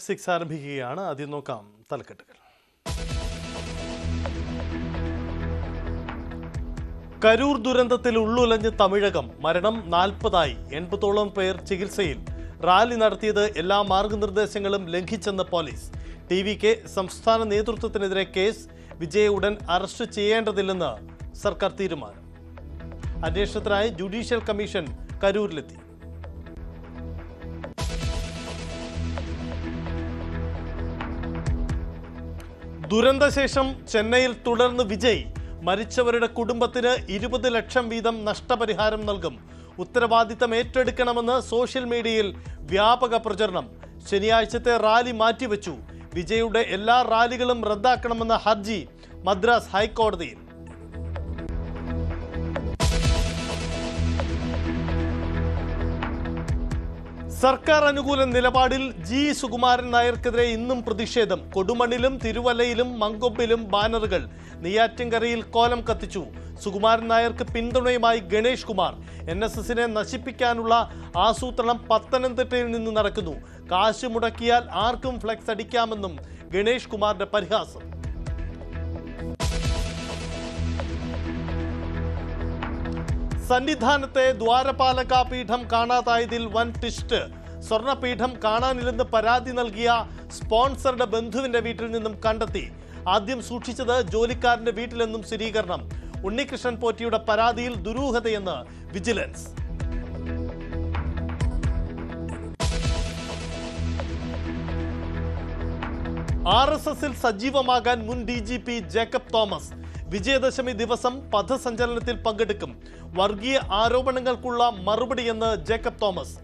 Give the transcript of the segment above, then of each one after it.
Six ആരംഭിക്കുകയാണ്. ആദ്യം നോക്കാം തലക്കെട്ടുകൾ. കരൂർ ദുരന്തത്തിൽ ഉള്ളുലഞ്ഞ് തമിഴകം മരണം നാൽപ്പതായി. എൺപതോളം പേർ ചികിത്സയിൽ. റാലി നടത്തിയത് എല്ലാ മാർഗനിർദ്ദേശങ്ങളും ലംഘിച്ചെന്ന് പോലീസ്. ടി വി കെ സംസ്ഥാന നേതൃത്വത്തിനെതിരെ കേസ് വിജയ ഉടൻ അറസ്റ്റ് ചെയ്യേണ്ടതില്ലെന്ന് സർക്കാർ തീരുമാനം. അന്വേഷണത്തിനായി ജുഡീഷ്യൽ കമ്മീഷൻ കരൂരിലെത്തി. ദുരന്തശേഷം ചെന്നൈയിൽ തുടർന്ന് വിജയ് മരിച്ചവരുടെ കുടുംബത്തിന് ഇരുപത് ലക്ഷം വീതം നഷ്ടപരിഹാരം നൽകും. ഉത്തരവാദിത്തം ഏറ്റെടുക്കണമെന്ന് സോഷ്യൽ മീഡിയയിൽ വ്യാപക പ്രചരണം. ശനിയാഴ്ചത്തെ റാലി മാറ്റിവെച്ചു. വിജയുടെ എല്ലാ റാലികളും റദ്ദാക്കണമെന്ന ഹർജി മദ്രാസ് ഹൈക്കോടതിയിൽ. സർക്കാർ അനുകൂല നിലപാടിൽ ജി സുകുമാരൻ നായർക്കെതിരെ ഇന്നും പ്രതിഷേധം. കൊടുമണ്ണിലും തിരുവല്ലയിലും മങ്കൊമ്പിലും ബാനറുകൾ. നെയ്യാറ്റിൻകരയിൽ കോലം കത്തിച്ചു. സുകുമാരൻ നായർക്ക് പിന്തുണയുമായി ഗണേഷ് കുമാർ. എൻ എസ് എസിനെ നശിപ്പിക്കാനുള്ള ആസൂത്രണം പത്തനംതിട്ടയിൽ നിന്ന് നടക്കുന്നു. കാശ് മുടക്കിയാൽ ആർക്കും ഫ്ലെക്സ് അടിക്കാമെന്നും ഗണേഷ് കുമാറിന്റെ പരിഹാസം. സന്നിധാനത്തെ ദ്വാരപാലക പീഠം കാണാതായതിൽ വൻ ട്വിസ്റ്റ്. സ്വർണപീഠം കാണാനില്ലെന്ന് പരാതി നൽകിയ സ്പോൺസറുടെ ബന്ധുവിന്റെ വീട്ടിൽ നിന്നും കണ്ടെത്തി. ആദ്യം സൂക്ഷിച്ചത് ജോലിക്കാരന്റെ വീട്ടിലെന്നും സ്ഥിരീകരണം. ഉണ്ണികൃഷ്ണൻ പോറ്റിയുടെ പരാതിയിൽ ദുരൂഹതയെന്ന് വിജിലൻസ്. ആർ എസ് എസിൽ സജീവമാകാൻ മുൻ D G P Jacob Thomas. Vijayadashami ദിവസം പഥസഞ്ചലനത്തിൽ പങ്കെടുക്കും. വർഗീയ ആരോപണങ്ങൾക്കുള്ള മറുപടിയെന്ന് ജേക്കബ് തോമസ്.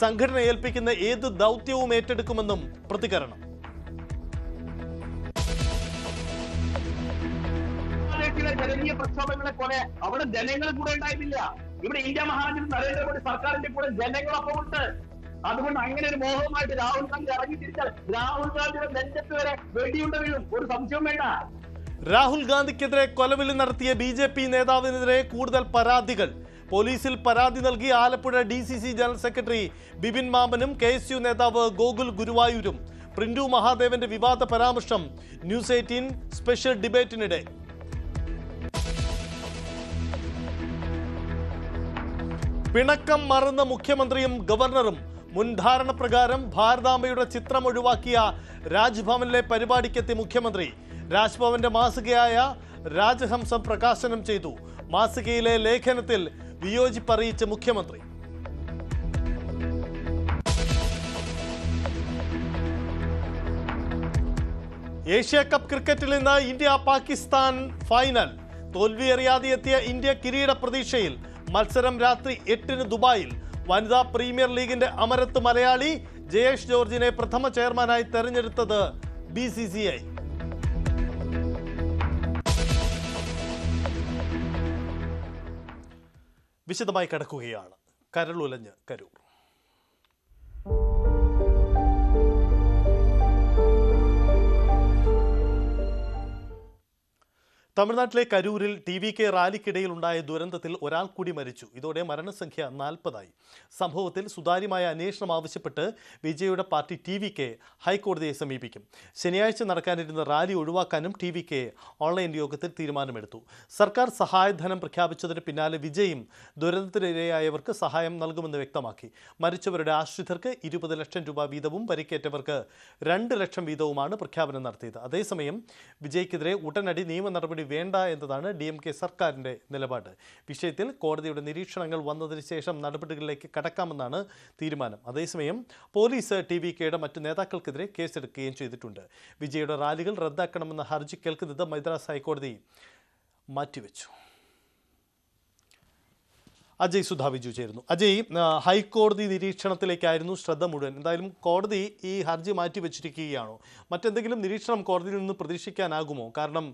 സംഘടന ഏൽപ്പിക്കുന്ന ഏത് ദൗത്യവും ഏറ്റെടുക്കുമെന്നും പ്രതികരണം. ജനകീയ പ്രക്ഷോഭങ്ങളെ പോലെ അവിടെ ജനങ്ങൾ കൂടെ ഉണ്ടായിരുന്നില്ല. ഇവിടെ ഇന്ത്യ മഹാരാജ്യം നരേന്ദ്രമോദി സർക്കാരിന്റെ കൂടെ ജനങ്ങളൊപ്പം ഉണ്ട്. അതുകൊണ്ട് അങ്ങനെ ഒരു മോഹവുമായിട്ട് രാഹുൽ ഗാന്ധി ഇറങ്ങി തിരിച്ചാൽ രാഹുൽ ഗാന്ധിയുടെ നെഞ്ചത്ത് വരെ വെടിയുണ്ട വീഴും ഒരു സംശയവും വേണ്ട. രാഹുൽ ഗാന്ധിക്കെതിരെ കൊലവിളി നടത്തിയ ബി ജെ പി നേതാവിനെതിരെ കൂടുതൽ പരാതികൾ. പോലീസിൽ പരാതി നൽകി Alappuzha D C C general secretary Bipin മാമനും K S U നേതാവ് ഗോകുൽ ഗുരുവായൂരും. പ്രിൻഡു മഹാദേവന്റെ വിവാദ പരാമർശം ന്യൂസ് എയ്റ്റീൻ സ്പെഷ്യൽ ഡിബേറ്റിനിടെ. പിണക്കം മറന്ന മുഖ്യമന്ത്രിയും ഗവർണറും മുൻധാരണ പ്രകാരം ഭാരതാംബയുടെ ചിത്രം ഒഴിവാക്കിയ രാജ്ഭവനിലെ പരിപാടിക്കെത്തി മുഖ്യമന്ത്രി. രാജ്ഭവന്റെ മാസികയായ രാജഹംസം പ്രകാശനം ചെയ്തു. മാസികയിലെ ലേഖനത്തിൽ വിയോജിപ്പറിയിച്ച് മുഖ്യമന്ത്രി. ഏഷ്യ കപ്പ് ക്രിക്കറ്റിൽ നിന്ന് ഇന്ത്യ പാകിസ്ഥാൻ ഫൈനൽ. തോൽവി അറിയാതെ എത്തിയ ഇന്ത്യ കിരീട പ്രതീക്ഷയിൽ മത്സരം രാത്രി എട്ടിന് ദുബായിൽ. വനിതാ പ്രീമിയർ ലീഗിന്റെ അമരത്ത് മലയാളി ജയേഷ് ജോർജിനെ പ്രഥമ ചെയർമാനായി തെരഞ്ഞെടുത്തത് ബി വിശദമായി കടക്കുകയാണ്. കരളുലഞ്ഞ് കരൂർ. തമിഴ്നാട്ടിലെ കരൂരിൽ ടി വി കെ റാലിക്കിടയിൽ ഉണ്ടായ ദുരന്തത്തിൽ ഒരാൾ കൂടി മരിച്ചു. ഇതോടെ മരണസംഖ്യ നാൽപ്പതായി. സംഭവത്തിൽ സുതാര്യമായ അന്വേഷണം ആവശ്യപ്പെട്ട് വിജയുടെ പാർട്ടി ടി വി കെ ഹൈക്കോടതിയെ സമീപിക്കും. ശനിയാഴ്ച നടക്കാനിരുന്ന റാലി ഒഴിവാക്കാനും ടി വി കെ ഓൺലൈൻ യോഗത്തിൽ തീരുമാനമെടുത്തു. സർക്കാർ സഹായധനം പ്രഖ്യാപിച്ചതിന് പിന്നാലെ വിജയും ദുരന്തത്തിനിരയായവർക്ക് സഹായം നൽകുമെന്ന് വ്യക്തമാക്കി. മരിച്ചവരുടെ ആശ്രിതർക്ക് ഇരുപത് ലക്ഷം രൂപ വീതവും പരിക്കേറ്റവർക്ക് രണ്ട് ലക്ഷം വീതവുമാണ് പ്രഖ്യാപനം നടത്തിയത്. അതേസമയം വിജയ്ക്കെതിരെ ഉടനടി നിയമ നടപടി വേണ്ട എന്നതാണ് ഡി എം കെ സർക്കാരിന്റെ നിലപാട്. വിഷയത്തിൽ കോടതിയുടെ നിരീക്ഷണങ്ങൾ വന്നതിന് ശേഷം നടപടികളിലേക്ക് കടക്കാമെന്നാണ് തീരുമാനം. അതേസമയം പോലീസ് ടി വി കെയുടെ മറ്റ് നേതാക്കൾക്കെതിരെ കേസെടുക്കുകയും ചെയ്തിട്ടുണ്ട്. വിജയുടെ റാലികൾ റദ്ദാക്കണമെന്ന ഹർജി കേൾക്കുന്നത് മദ്രാസ് ഹൈക്കോടതി മാറ്റിവെച്ചു. അജയ് സുധാ വിജു ചേരുന്നു. അജയ് ഹൈക്കോടതി നിരീക്ഷണത്തിലേക്കായിരുന്നു ശ്രദ്ധ മുഴുവൻ. എന്തായാലും കോടതി ഈ ഹർജി മാറ്റി വെച്ചിരിക്കുകയാണോ മറ്റെന്തെങ്കിലും നിരീക്ഷണം കോടതിയിൽ നിന്ന് പ്രതീക്ഷിക്കാനാകുമോ? കാരണം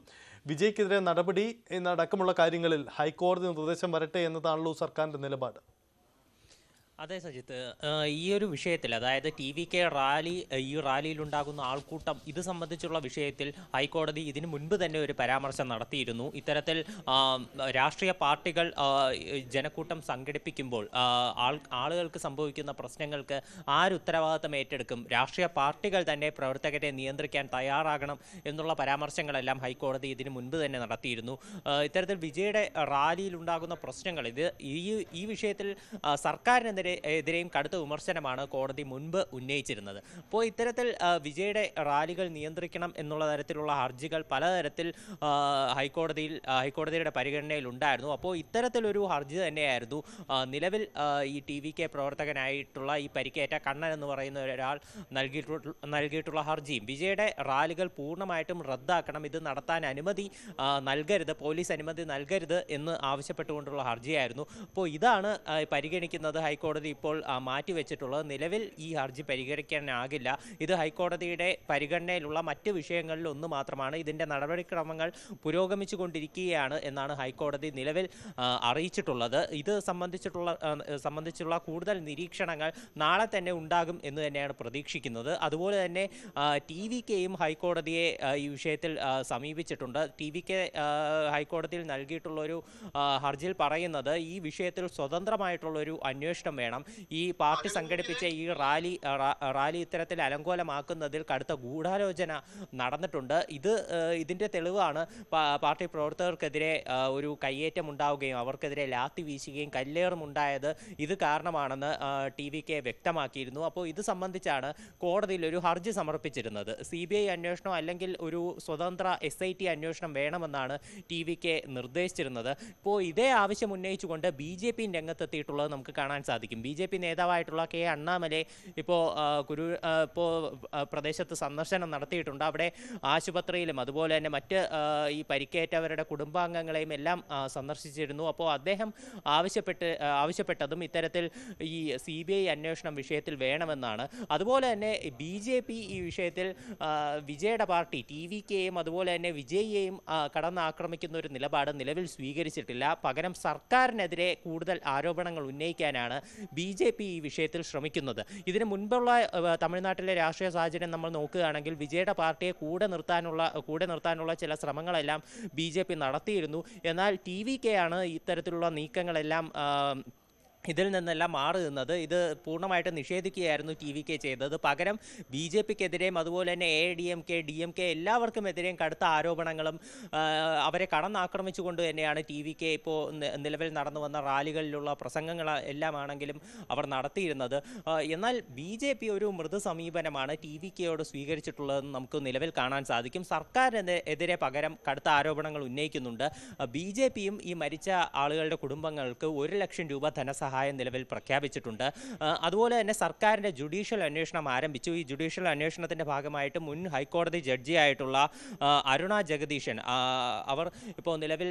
വിജയ്ക്കെതിരെ നടപടി എന്നടക്കമുള്ള കാര്യങ്ങളിൽ ഹൈക്കോടതി നിർദ്ദേശം വരട്ടെ എന്നതാണല്ലോ സർക്കാരിന്റെ നിലപാട്. അതെ സജിത്ത് ഈ ഒരു വിഷയത്തിൽ അതായത് ടി വി കെ റാലി ഈ റാലിയിൽ ഉണ്ടാകുന്ന ആൾക്കൂട്ടം ഇത് സംബന്ധിച്ചുള്ള വിഷയത്തിൽ ഹൈക്കോടതി ഇതിനു മുൻപ് തന്നെ ഒരു പരാമർശം നടത്തിയിരുന്നു. ഇത്തരത്തിൽ രാഷ്ട്രീയ പാർട്ടികൾ ജനക്കൂട്ടം സംഘടിപ്പിക്കുമ്പോൾ ആളുകൾക്ക് സംഭവിക്കുന്ന പ്രശ്നങ്ങൾക്ക് ആരുത്തരവാദിത്തം ഏറ്റെടുക്കും? രാഷ്ട്രീയ പാർട്ടികൾ തന്നെ പ്രവർത്തകരെ നിയന്ത്രിക്കാൻ തയ്യാറാകണം എന്നുള്ള പരാമർശങ്ങളെല്ലാം ഹൈക്കോടതി ഇതിനു മുൻപ് തന്നെ നടത്തിയിരുന്നു. ഇത്തരത്തിൽ വിജയുടെ റാലിയിൽ ഉണ്ടാകുന്ന പ്രശ്നങ്ങൾ ഇത് ഈ ഈ വിഷയത്തിൽ ആ, എതിരെയും കടുത്ത വിമർശനമാണ് കോടതി മുൻപ് ഉന്നയിച്ചിരുന്നത്. അപ്പോൾ ഇത്തരത്തിൽ വിജയുടെ റാലികൾ നിയന്ത്രിക്കണം എന്നുള്ള തരത്തിലുള്ള ഹർജികൾ പലതരത്തിൽ ഹൈക്കോടതിയിൽ ഹൈക്കോടതിയുടെ പരിഗണനയിൽ ഉണ്ടായിരുന്നു. അപ്പോൾ ഇത്തരത്തിലൊരു ഹർജി തന്നെയായിരുന്നു നിലവിൽ ഈ ടി വി കെ പ്രവർത്തകനായിട്ടുള്ള ഈ പരിക്കേറ്റ കണ്ണൻ എന്ന് പറയുന്ന ഒരാൾ നൽകിയിട്ടുള്ള നൽകിയിട്ടുള്ള ഹർജിയും. വിജയുടെ റാലികൾ പൂർണമായിട്ടും റദ്ദാക്കണം. ഇത് നടത്താൻ അനുമതി നൽകരുത് പോലീസ് അനുമതി നൽകരുത് എന്ന് ആവശ്യപ്പെട്ടുകൊണ്ടുള്ള ഹർജിയായിരുന്നു. അപ്പോൾ ഇതാണ് പരിഗണിക്കുന്നത് ഹൈക്കോടതി ഇപ്പോൾ ആ, മാറ്റിവെച്ചിട്ടുള്ളത്. നിലവിൽ ഈ ഹർജി പരിഗണിക്കാനാകില്ല. ഇത് ഹൈക്കോടതിയുടെ പരിഗണനയിലുള്ള മറ്റ് വിഷയങ്ങളിൽ ഒന്ന് മാത്രമാണ്. ഇതിന്റെ നടപടിക്രമങ്ങൾ പുരോഗമിച്ചു കൊണ്ടിരിക്കുകയാണ് എന്നാണ് ഹൈക്കോടതി നിലവിൽ അറിയിച്ചിട്ടുള്ളത്. ഇത് സംബന്ധിച്ചിട്ടുള്ള സംബന്ധിച്ചുള്ള കൂടുതൽ നിരീക്ഷണങ്ങൾ നാളെ തന്നെ ഉണ്ടാകും എന്ന് തന്നെയാണ് പ്രതീക്ഷിക്കുന്നത്. അതുപോലെ തന്നെ ടി വി കെയും ഹൈക്കോടതിയെ ഈ വിഷയത്തിൽ സമീപിച്ചിട്ടുണ്ട്. ടി വി കെ ഹൈക്കോടതിയിൽ നൽകിയിട്ടുള്ളൊരു ഹർജിയിൽ പറയുന്നത് ഈ വിഷയത്തിൽ സ്വതന്ത്രമായിട്ടുള്ളൊരു അന്വേഷണം വേണം. ഈ പാർട്ടി സംഘടിപ്പിച്ച ഈ റാലി റാലി ഇത്തരത്തിൽ അലങ്കോലമാക്കുന്നതിൽ കടുത്ത ഗൂഢാലോചന നടന്നിട്ടുണ്ട്. ഇത് ഇതിന്റെ തെളിവാണ് പാർട്ടി പ്രവർത്തകർക്കെതിരെ ഒരു കയ്യേറ്റം ഉണ്ടാവുകയും അവർക്കെതിരെ ലാത്തി വീശുകയും കല്ലേറും ഉണ്ടായത് ഇത് കാരണമാണെന്ന് ടി വി കെ വ്യക്തമാക്കിയിരുന്നു. അപ്പോൾ ഇത് സംബന്ധിച്ചാണ് കോടതിയിൽ ഒരു ഹർജി സമർപ്പിച്ചിരുന്നത്. സി ബി ഐ അന്വേഷണം അല്ലെങ്കിൽ ഒരു സ്വതന്ത്ര എസ് ഐ ടി അന്വേഷണം വേണമെന്നാണ് ടി വി കെ നിർദ്ദേശിച്ചിരുന്നത്. ഇപ്പോൾ ഇതേ ആവശ്യം ഉന്നയിച്ചുകൊണ്ട് ബി ജെ പി രംഗത്തെത്തിയിട്ടുള്ളത് നമുക്ക് കാണാൻ സാധിക്കും. ബി ജെ പി നേതാവായിട്ടുള്ള കെ അണ്ണാമലെ ഇപ്പോൾ കുരു ഇപ്പോൾ പ്രദേശത്ത് സന്ദർശനം നടത്തിയിട്ടുണ്ട്. അവിടെ ആശുപത്രിയിലും അതുപോലെ തന്നെ മറ്റ് ഈ പരിക്കേറ്റവരുടെ കുടുംബാംഗങ്ങളെയും എല്ലാം സന്ദർശിച്ചിരുന്നു. അപ്പോൾ അദ്ദേഹം ആവശ്യപ്പെട്ട് ആവശ്യപ്പെട്ടതും ഇത്തരത്തിൽ ഈ സി ബി ഐ അന്വേഷണം വിഷയത്തിൽ വേണമെന്നാണ്. അതുപോലെ തന്നെ ബി ജെ പി ഈ വിഷയത്തിൽ വിജയുടെ പാർട്ടി ടി വി കെയും അതുപോലെ തന്നെ വിജയിയെയും കടന്നാക്രമിക്കുന്ന ഒരു നിലപാട് നിലവിൽ സ്വീകരിച്ചിട്ടില്ല. പകരം സർക്കാരിനെതിരെ കൂടുതൽ ആരോപണങ്ങൾ ഉന്നയിക്കാനാണ് ബി ജെ പി ഈ വിഷയത്തിൽ ശ്രമിക്കുന്നത്. ഇതിന് മുൻപുള്ള തമിഴ്നാട്ടിലെ രാഷ്ട്രീയ സാഹചര്യം നമ്മൾ നോക്കുകയാണെങ്കിൽ വിജയുടെ പാർട്ടിയെ കൂടെ നിർത്താനുള്ള കൂടെ നിർത്താനുള്ള ചില ശ്രമങ്ങളെല്ലാം ബി നടത്തിയിരുന്നു. എന്നാൽ ടി വി കെ ആണ് ഇത്തരത്തിലുള്ള നീക്കങ്ങളെല്ലാം ഇതിൽ നിന്നെല്ലാം മാറി നിന്നത്. ഇത് പൂർണമായിട്ട് നിഷേധിക്കുകയായിരുന്നു ടി വി കെ ചെയ്തത്. പകരം ബി ജെ പിക്കെതിരെയും അതുപോലെ തന്നെ A D M K D M K എല്ലാവർക്കും എതിരെയും കടുത്ത ആരോപണങ്ങളും അവരെ കടന്നാക്രമിച്ചുകൊണ്ട് തന്നെയാണ് ടി വി കെ ഇപ്പോൾ നിലവിൽ നടന്നു വന്ന റാലികളിലുള്ള പ്രസംഗങ്ങൾ എല്ലാമാണെങ്കിലും അവർ നടത്തിയിരുന്നത്. എന്നാൽ ബി ജെ പി ഒരു മൃദു സമീപനമാണ് ടി വി കെയോട് സ്വീകരിച്ചിട്ടുള്ളതെന്ന് നമുക്ക് നിലവിൽ കാണാൻ സാധിക്കും. സർക്കാരിനെതിരെ പകരം കടുത്ത ആരോപണങ്ങൾ ഉന്നയിക്കുന്നുണ്ട്. ബി ജെ പിയും ഈ മരിച്ച ആളുകളുടെ കുടുംബങ്ങൾക്ക് ഒരു ലക്ഷം രൂപ ധനസഹായം നിലവിൽ പ്രഖ്യാപിച്ചിട്ടുണ്ട്. അതുപോലെ തന്നെ സർക്കാരിന്റെ ജുഡീഷ്യൽ അന്വേഷണം ആരംഭിച്ചു. ഈ ജുഡീഷ്യൽ അന്വേഷണത്തിന്റെ ഭാഗമായിട്ട് മുൻ ഹൈക്കോടതി ജഡ്ജിയായിട്ടുള്ള അരുണ ജഗദീശൻ അവർ ഇപ്പോൾ നിലവിൽ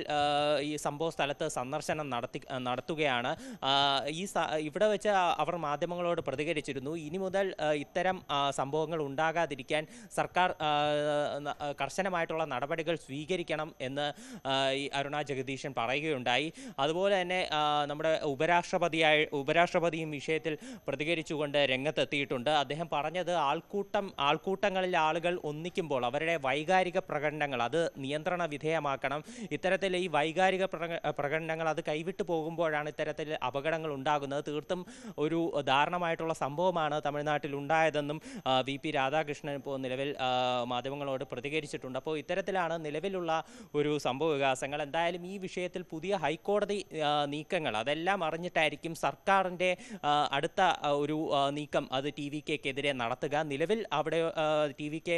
ഈ സംഭവ സ്ഥലത്ത് സന്ദർശനം നടത്തി നടത്തുകയാണ്. ഈ ഇവിടെ വെച്ച് അവർ മാധ്യമങ്ങളോട് പ്രതികരിച്ചിരുന്നു. ഇനി മുതൽ ഇത്തരം സംഭവങ്ങൾ ഉണ്ടാകാതിരിക്കാൻ സർക്കാർ കർശനമായിട്ടുള്ള നടപടികൾ സ്വീകരിക്കണം എന്ന് ഈ അരുണ ജഗദീശൻ പറയുകയുണ്ടായി. അതുപോലെ തന്നെ നമ്മുടെ നമ്മുടെ ഉപരാഷ്ട്രപതിയായി ഉപരാഷ്ട്രപതിയും വിഷയത്തിൽ പ്രതികരിച്ചുകൊണ്ട് രംഗത്തെത്തിയിട്ടുണ്ട്. അദ്ദേഹം പറഞ്ഞത് ആൾക്കൂട്ടം ആൾക്കൂട്ടങ്ങളിൽ ആളുകൾ ഒന്നിക്കുമ്പോൾ അവരുടെ വൈകാരിക പ്രകടനങ്ങൾ അത് നിയന്ത്രണ വിധേയമാക്കണം. ഇത്തരത്തിൽ ഈ വൈകാരിക പ്രകടനങ്ങൾ അത് കൈവിട്ടു പോകുമ്പോഴാണ് ഇത്തരത്തിൽ അപകടങ്ങൾ ഉണ്ടാകുന്നത്. തീർത്തും ഒരു ദാരുണമായിട്ടുള്ള സംഭവമാണ് തമിഴ്നാട്ടിൽ ഉണ്ടായതെന്നും വി പി രാധാകൃഷ്ണൻ ഇപ്പോൾ നിലവിൽ മാധ്യമങ്ങളോട് പ്രതികരിച്ചിട്ടുണ്ട്. അപ്പോൾ ഇത്തരത്തിലാണ് നിലവിലുള്ള ഒരു സംഭവ വികാസങ്ങൾ. എന്തായാലും ഈ വിഷയത്തിൽ പുതിയ ഹൈക്കോടതി നീക്കങ്ങൾ അതെല്ലാം അറിഞ്ഞിട്ടായിരിക്കും സർക്കാരിന്റെ ആ, അടുത്ത ഒരു നീക്കം അത് ടി വി കെക്കെതിരെ നടത്തുക. നിലവിൽ അവിടെ ടി വി കെ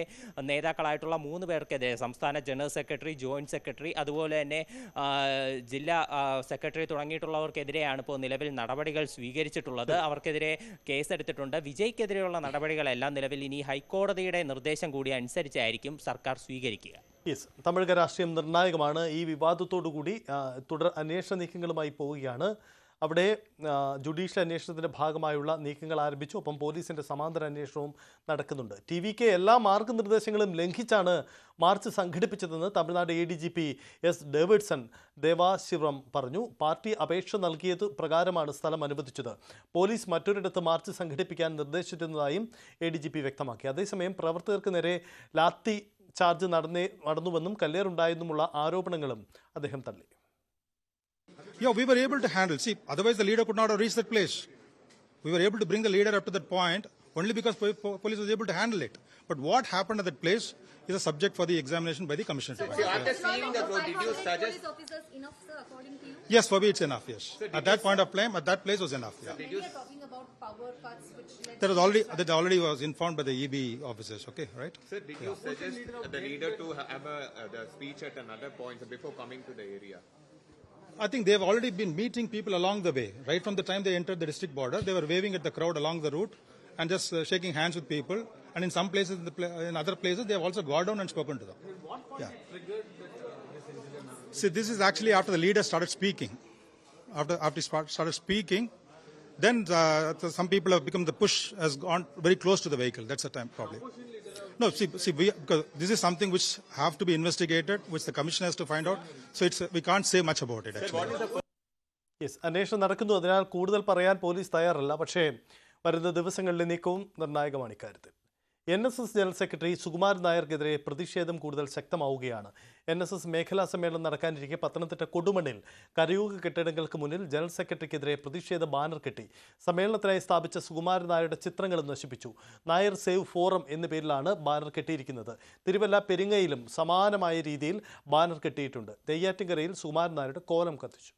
നേതാക്കളായിട്ടുള്ള മൂന്ന് പേർക്കെതിരെ സംസ്ഥാന ജനറൽ സെക്രട്ടറി ജോയിന്റ് സെക്രട്ടറി അതുപോലെ തന്നെ ജില്ലാ സെക്രട്ടറി തുടങ്ങിയിട്ടുള്ളവർക്കെതിരെയാണ് ഇപ്പോൾ നിലവിൽ നടപടികൾ സ്വീകരിച്ചിട്ടുള്ളത്. അവർക്കെതിരെ കേസെടുത്തിട്ടുണ്ട്. വിജയ്ക്കെതിരെയുള്ള നടപടികളെല്ലാം നിലവിൽ ഇനി ഹൈക്കോടതിയുടെ നിർദ്ദേശം കൂടി അനുസരിച്ചായിരിക്കും സർക്കാർ സ്വീകരിക്കുക. യെസ്. തമിഴക രാഷ്ട്രീയം നിർണായകമാണ്. ഈ വിവാദത്തോടു കൂടി തുടർ അന്വേഷണ നീക്കങ്ങളുമായി പോവുകയാണ്. അവിടെ ജുഡീഷ്യൽ അന്വേഷണത്തിന്റെ ഭാഗമായുള്ള നീക്കങ്ങൾ ആരംഭിച്ചു. ഒപ്പം പോലീസിന്റെ സമാന്തര അന്വേഷണവും നടക്കുന്നുണ്ട്. ടി വി കെ എല്ലാ മാർഗനിർദ്ദേശങ്ങളും ലംഘിച്ചാണ് march സംഘടിപ്പിച്ചതെന്ന് Tamil Nadu A D G P S Davidson Devasivam പറഞ്ഞു. പാർട്ടി അപേക്ഷ നൽകിയത് പ്രകാരമാണ് സ്ഥലം അനുവദിച്ചത്. പോലീസ് മറ്റൊരിടത്ത് മാർച്ച് സംഘടിപ്പിക്കാൻ നിർദ്ദേശിച്ചിരുന്നതായും എ ഡി ജി പി വ്യക്തമാക്കി. അതേസമയം പ്രവർത്തകർക്ക് നേരെ ലാത്തി ചാർജ് നടന്നേ നടന്നുവെന്നും കല്ലേറുണ്ടായെന്നുമുള്ള ആരോപണങ്ങളും അദ്ദേഹം തള്ളി. Yeah, we were able to handle. See, otherwise the leader could not have reached that place. We were able to bring the leader up to that point only because po- po- police was able to handle it. But what happened at that place is a subject for the examination by the commissioner. to find. After seeing the about road, did you suggest? police officers enough, sir, according to you? Yes, for me it's enough. Yes, at that point of time, at that place was enough. Yeah. Many are talking about power cuts, which led That was already that already was informed by the EB officers. Okay, right? Sir, did you suggest the leader to have a, uh, the speech at another point before coming to the area? I think they've already been meeting people along the way. Right from the time they entered the district border, they were waving at the crowd along the route and just uh, shaking hands with people. And in some places, in, the pla- in other places, they have also gone down and spoken to them. yeah. See, this is actually after the leader started speaking. After after he started speaking, then uh, the- some people have become the push has gone very close to the vehicle. That's the time probably. No, see, see, we, because this is something which have to be investigated, which the commission has to find out. So it's we can't say much about it actually. Yes അന്വേഷണം നടക്കുന്നു അതിനാൽ കൂടുതൽ പറയാൻ police തയ്യാറല്ല പക്ഷേ വരുന്ന ദിവസങ്ങളിലെ നീക്കവും നിർണായകമാണ് ഇക്കാര്യത്തിൽ N S S general secretary Sukumaran നായർക്കെതിരെ പ്രതിഷേധം കൂടുതൽ ശക്തമാവുകയാണ്. എൻ എസ് എസ് മേഖലാ സമ്മേളനം നടക്കാനിരിക്കെ പത്തനംതിട്ട കൊടുമണ്ണിൽ കരയൂക കെട്ടിടങ്ങൾക്ക് മുന്നിൽ ജനറൽ സെക്രട്ടറിക്കെതിരെ പ്രതിഷേധ ബാനർ കെട്ടി. സമ്മേളനത്തിനായി സ്ഥാപിച്ച സുകുമാരൻ നായരുടെ ചിത്രങ്ങളും നശിപ്പിച്ചു. നായർ സേവ് ഫോറം എന്ന പേരിലാണ് ബാനർ കെട്ടിയിരിക്കുന്നത്. തിരുവല്ല പെരിങ്ങയിലും സമാനമായ രീതിയിൽ ബാനർ കെട്ടിയിട്ടുണ്ട്. നെയ്യാറ്റിൻകരയിൽ സുകുമാരൻ നായരുടെ കോലം കത്തിച്ചു.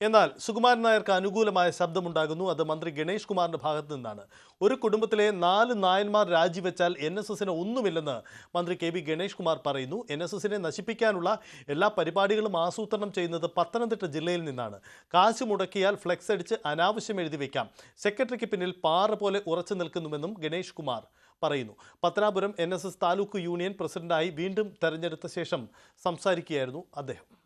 എന്നാൽ സുകുമാരൻ നായർക്ക് അനുകൂലമായ ശബ്ദമുണ്ടാകുന്നു. അത് മന്ത്രി ഗണേഷ് കുമാറിന്റെ ഭാഗത്തു നിന്നാണ്. ഒരു കുടുംബത്തിലെ നാല് നായന്മാർ രാജിവെച്ചാൽ എൻ എസ് എസിന് ഒന്നുമില്ലെന്ന് മന്ത്രി കെ വി ഗണേഷ് കുമാർ പറയുന്നു. എൻ എസ് എസിനെ നശിപ്പിക്കാനുള്ള എല്ലാ പരിപാടികളും ആസൂത്രണം ചെയ്യുന്നത് പത്തനംതിട്ട ജില്ലയിൽ നിന്നാണ്. കാശ് മുടക്കിയാൽ ഫ്ലെക്സ് അടിച്ച് അനാവശ്യം എഴുതി വയ്ക്കാം സെക്രട്ടറിക്ക് പിന്നിൽ പാറ പോലെ ഉറച്ചു നിൽക്കുന്നുവെന്നും ഗണേഷ് കുമാർ പറയുന്നു. പത്തനാപുരം എൻ താലൂക്ക് യൂണിയൻ പ്രസിഡന്റായി വീണ്ടും തെരഞ്ഞെടുത്ത ശേഷം സംസാരിക്കുകയായിരുന്നു അദ്ദേഹം.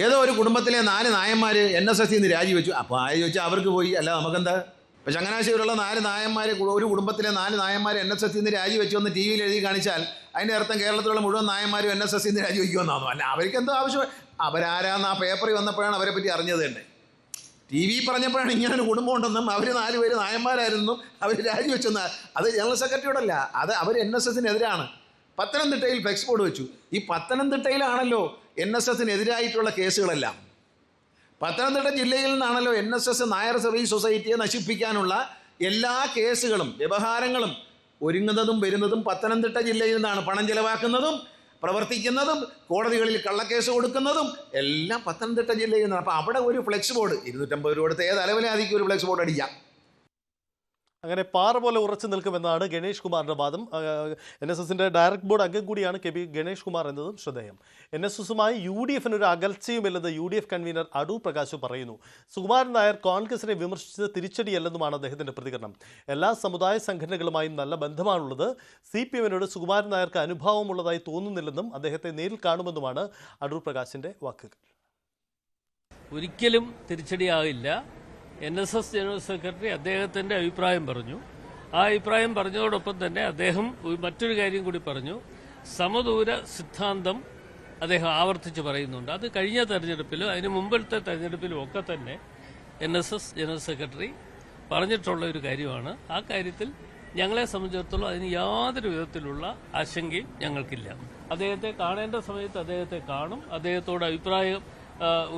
ഏതോ ഒരു കുടുംബത്തിലെ നാല് നായന്മാര് എൻ എസ് എസ് നിന്ന് രാജിവെച്ചു. അപ്പോൾ ആര് ചോദിച്ചാൽ അവർക്ക് പോയി. അല്ല നമുക്കെന്താ? ഇപ്പം ചങ്ങനാശ്ശേരിയിലുള്ള നാല് നായന്മാർ ഒരു കുടുംബത്തിലെ നാല് നായന്മാർ എൻ എസ് എസ് നിന്ന് രാജിവെച്ചു എന്ന് ടി വിയിൽ എഴുതി കാണിച്ചാൽ അതിന്റെ അർത്ഥം കേരളത്തിലുള്ള മുഴുവൻ നായന്മാരും എൻ എസ് എസ് നിന്ന് രാജിവെക്കുമെന്നാണോ അല്ല അവർക്ക് എന്തോ ആവശ്യം അവരാരാന്ന് ആ പേപ്പറിൽ വന്നപ്പോഴാണ് അവരെ പറ്റി അറിഞ്ഞത് തന്നെ. ടി വി പറഞ്ഞപ്പോഴാണ് ഇങ്ങനെ ഒരു കുടുംബം ഉണ്ടെന്നും അവർ നാലുപേര് നായന്മാരായിരുന്നും അവർ രാജിവെച്ചെന്ന് അത് ജനറൽ സെക്രട്ടറിയോടല്ല. അത് അവർ എൻ എസ് എസിനെതിരാണ് പത്തനംതിട്ടയിൽ ഫ്ലെക്സ് ബോർഡ് വെച്ചു. ഈ പത്തനംതിട്ടയിലാണല്ലോ എൻ എസ് എസിനെതിരായിട്ടുള്ള കേസുകളെല്ലാം. പത്തനംതിട്ട ജില്ലയിൽ നിന്നാണല്ലോ N S S Nair service സൊസൈറ്റിയെ നശിപ്പിക്കാനുള്ള എല്ലാ കേസുകളും വ്യവഹാരങ്ങളും ഒരുങ്ങുന്നതും വരുന്നതും പത്തനംതിട്ട ജില്ലയിൽ നിന്നാണ് പണം ചെലവാക്കുന്നതും പ്രവർത്തിക്കുന്നതും കോടതികളിൽ കള്ളക്കേസ് കൊടുക്കുന്നതും എല്ലാം പത്തനംതിട്ട ജില്ലയിൽ നിന്നാണ്. അപ്പോൾ അവിടെ ഒരു ഫ്ലെക്സ് ബോർഡ് ഇരുന്നൂറ്റമ്പത് രൂപ കൊടുത്ത് ഏത് അലവലാതിക്ക് ഒരു ഫ്ലെക്സ് ബോർഡ് അടിക്കാം. അങ്ങനെ പാറ പോലെ ഉറച്ചു നിൽക്കുമെന്നാണ് ഗണേഷ് കുമാറിന്റെ വാദം. എൻ എസ് എസിന്റെ ഡയറക്ട് ബോർഡ് അംഗം കൂടിയാണ് കെ പി ഗണേഷ് കുമാർ എന്നതും ശ്രദ്ധേയം. എൻ എസ് എസുമായി യു ഡി എഫിന് ഒരു അകൽച്ചയുമില്ലെന്ന് U D F convener Adoor Prakash പറയുന്നു. സുകുമാരൻ നായർ കോൺഗ്രസിനെ വിമർശിച്ചത് തിരിച്ചടിയല്ലെന്നുമാണ് അദ്ദേഹത്തിന്റെ പ്രതികരണം. എല്ലാ സമുദായ സംഘടനകളുമായും നല്ല ബന്ധമാണുള്ളത്. സി പി എമ്മിനോട് സുകുമാരൻ നായർക്ക് അനുഭാവമുള്ളതായി തോന്നുന്നില്ലെന്നും അദ്ദേഹത്തെ നേരിൽ കാണുമെന്നുമാണ് അടൂർ പ്രകാശിന്റെ വാക്കുകൾ. ഒരിക്കലും തിരിച്ചടിയാകില്ല. N S S general secretary അദ്ദേഹത്തിന്റെ അഭിപ്രായം പറഞ്ഞു. ആ അഭിപ്രായം പറഞ്ഞതോടൊപ്പം തന്നെ അദ്ദേഹം മറ്റൊരു കാര്യം കൂടി പറഞ്ഞു. സമദൂര സിദ്ധാന്തം അദ്ദേഹം ആവർത്തിച്ച് പറയുന്നുണ്ട്. അത് കഴിഞ്ഞ തെരഞ്ഞെടുപ്പിലും അതിന് മുമ്പിലത്തെ തെരഞ്ഞെടുപ്പിലും ഒക്കെ തന്നെ N S S general secretary പറഞ്ഞിട്ടുള്ള ഒരു കാര്യമാണ്. ആ കാര്യത്തിൽ ഞങ്ങളെ സംബന്ധിച്ചിടത്തോളം അതിന് യാതൊരു വിധത്തിലുള്ള ആശങ്കയും ഞങ്ങൾക്കില്ല. അദ്ദേഹത്തെ കാണേണ്ട സമയത്ത് അദ്ദേഹത്തെ കാണും. അദ്ദേഹത്തോട് അഭിപ്രായം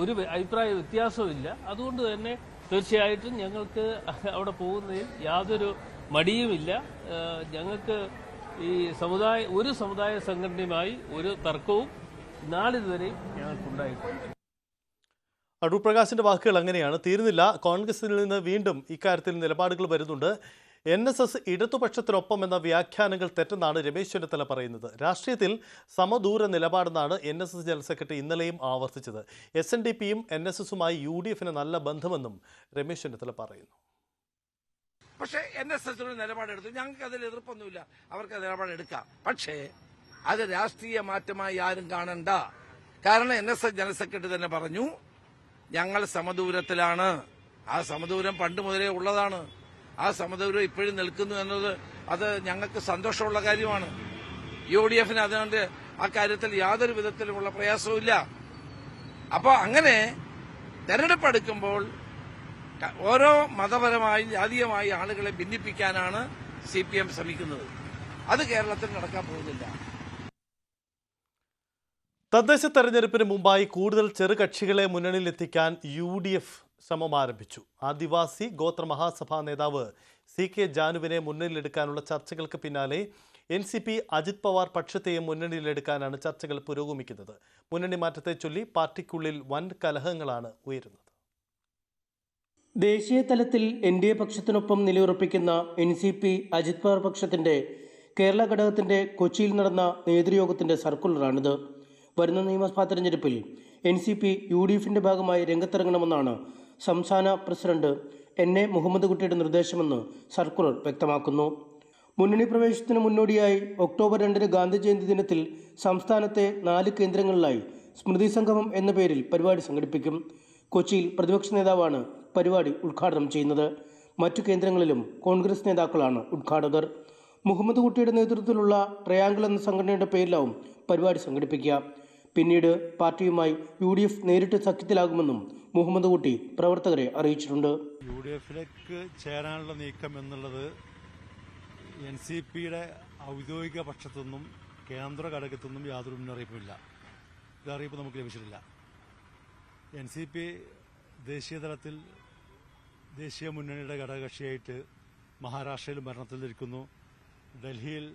ഒരു അഭിപ്രായ വ്യത്യാസമില്ല അതുകൊണ്ട് തന്നെ തീർച്ചയായിട്ടും ഞങ്ങൾക്ക് അവിടെ പോകുന്നതിൽ യാതൊരു മടിയുമില്ല. ഞങ്ങൾക്ക് ഈ സമുദായ ഒരു സമുദായ സംഘടനയുമായി ഒരു തർക്കവും നാളിതുവരെയും ഞങ്ങൾക്കുണ്ടായിട്ടുണ്ട് അടൂർ പ്രകാശിന്റെ വാക്കുകൾ അങ്ങനെയാണ്. തീരുന്നില്ല. കോൺഗ്രസിൽ നിന്ന് വീണ്ടും ഇക്കാര്യത്തിൽ നിലപാടുകൾ വരുന്നുണ്ട്. എൻ എസ് എസ് ഇടതുപക്ഷത്തിനൊപ്പം എന്ന വ്യാഖ്യാനങ്ങൾ തെറ്റെന്നാണ് രമേശ് ചെന്നിത്തല പറയുന്നത്. രാഷ്ട്രീയത്തിൽ സമദൂര നിലപാടെന്നാണ് N S S general secretary ഇന്നലെയും ആവർത്തിച്ചത്. എസ് എൻ ഡി പിയും എൻ എസ് എസുമായി യു ഡി എഫിന് നല്ല ബന്ധമെന്നും രമേശ് ചെന്നിത്തല പറയുന്നു. പക്ഷേ എൻ എസ് എസ് നിലപാടെടുത്തു. ഞങ്ങൾക്ക് അതിൽ എതിർപ്പൊന്നുമില്ല. അവർക്ക് നിലപാടെടുക്കാം. പക്ഷേ അത് രാഷ്ട്രീയ മാറ്റമായി ആരും കാണണ്ട. കാരണം N S S general secretary തന്നെ പറഞ്ഞു ഞങ്ങൾ സമദൂരത്തിലാണ്. ആ സമദൂരം പണ്ട് മുതലേ ഉള്ളതാണ്. ആ സമദൂരം ഇപ്പോഴും നിൽക്കുന്നു എന്നത് അത് ഞങ്ങൾക്ക് സന്തോഷമുള്ള കാര്യമാണ്. യു ഡി എഫിന് അതുകൊണ്ട് ആ കാര്യത്തിൽ യാതൊരു വിധത്തിലുമുള്ള പ്രയാസവും ഇല്ല. അപ്പോൾ അങ്ങനെ തെരഞ്ഞെടുപ്പ് എടുക്കുമ്പോൾ ഓരോ മതപരമായും ജാതീയമായി ആളുകളെ ഭിന്നിപ്പിക്കാനാണ് സി പി എം ശ്രമിക്കുന്നത്. അത് കേരളത്തിൽ നടക്കാൻ പോകുന്നില്ല. തദ്ദേശ തെരഞ്ഞെടുപ്പിന് മുമ്പായി കൂടുതൽ ചെറുകക്ഷികളെ മുന്നണിയിലെത്തിക്കാൻ യു ഡി എഫ് ശ്രമം ആരംഭിച്ചു ആദിവാസി ഗോത്ര മഹാസഭാ നേതാവ് സി കെ ജാനുവിനെ മുന്നണിയിലെടുക്കാനുള്ള ചർച്ചകൾക്ക് പിന്നാലെ N C P Ajit Pawar പക്ഷത്തെയും മുന്നണിയിലെടുക്കാനാണ് ചർച്ചകൾ പുരോഗമിക്കുന്നത്. മുന്നണി മാറ്റത്തെ ചൊല്ലി പാർട്ടിക്കുള്ളിൽ വൻ കലഹങ്ങളാണ് ഉയരുന്നത്. ദേശീയ തലത്തിൽ എൻ ഡി എ പക്ഷത്തിനൊപ്പം നിലയുറപ്പിക്കുന്ന N C P Ajit Pawar പക്ഷത്തിന്റെ Kerala ഘടകത്തിന്റെ കൊച്ചിയിൽ നടന്ന നേതൃയോഗത്തിന്റെ സർക്കുലറാണിത്. വരുന്ന നിയമസഭാ തെരഞ്ഞെടുപ്പിൽ N C P U D എഫിന്റെ ഭാഗമായി രംഗത്തിറങ്ങണമെന്നാണ് സംസ്ഥാന പ്രസിഡന്റ് എൻ. എ. മുഹമ്മദ് കുട്ടിയുടെ നിർദ്ദേശമെന്ന് സർക്കുലർ വ്യക്തമാക്കുന്നു. മുന്നണി പ്രവേശനത്തിന് മുന്നോടിയായി ഒക്ടോബർ രണ്ടിന് ഗാന്ധി ജയന്തി ദിനത്തിൽ സംസ്ഥാനത്തെ നാല് കേന്ദ്രങ്ങളിലായി സ്മൃതി സംഗമം എന്ന പേരിൽ പരിപാടി സംഘടിപ്പിക്കും. കൊച്ചിയിൽ പ്രതിപക്ഷ നേതാവാണ് പരിപാടി ഉദ്ഘാടനം ചെയ്യുന്നത്. മറ്റു കേന്ദ്രങ്ങളിലും കോൺഗ്രസ് നേതാക്കളാണ് ഉദ്ഘാടകർ. മുഹമ്മദ് കുട്ടിയുടെ നേതൃത്വത്തിലുള്ള ട്രയാങ്കിൾ എന്ന സംഘടനയുടെ പേരിലാവും പരിപാടി സംഘടിപ്പിക്കുക. പിന്നീട് പാർട്ടിയുമായി യു ഡി എഫ് നേരിട്ട് സഖ്യത്തിലാകുമെന്നും മുഹമ്മദ് കുട്ടി പ്രവർത്തകരെ അറിയിച്ചിട്ടുണ്ട്. യു ഡി എഫിലേക്ക് ചേരാനുള്ള നീക്കം എന്നുള്ളത് എൻ സി പിയുടെ ഔദ്യോഗിക പക്ഷത്തുനിന്നും കേന്ദ്ര ഘടകത്തുനിന്നും യാതൊരു മുന്നറിയിപ്പുമില്ല. ഇതറിയിപ്പ് നമുക്ക് ലഭിച്ചിട്ടില്ല. എൻ സി പി ദേശീയ തലത്തിൽ ദേശീയ മുന്നണിയുടെ ഘടകകക്ഷിയായിട്ട് മഹാരാഷ്ട്രയിൽ ഭരണത്തിലിരിക്കുന്നു. ഡൽഹിയിൽ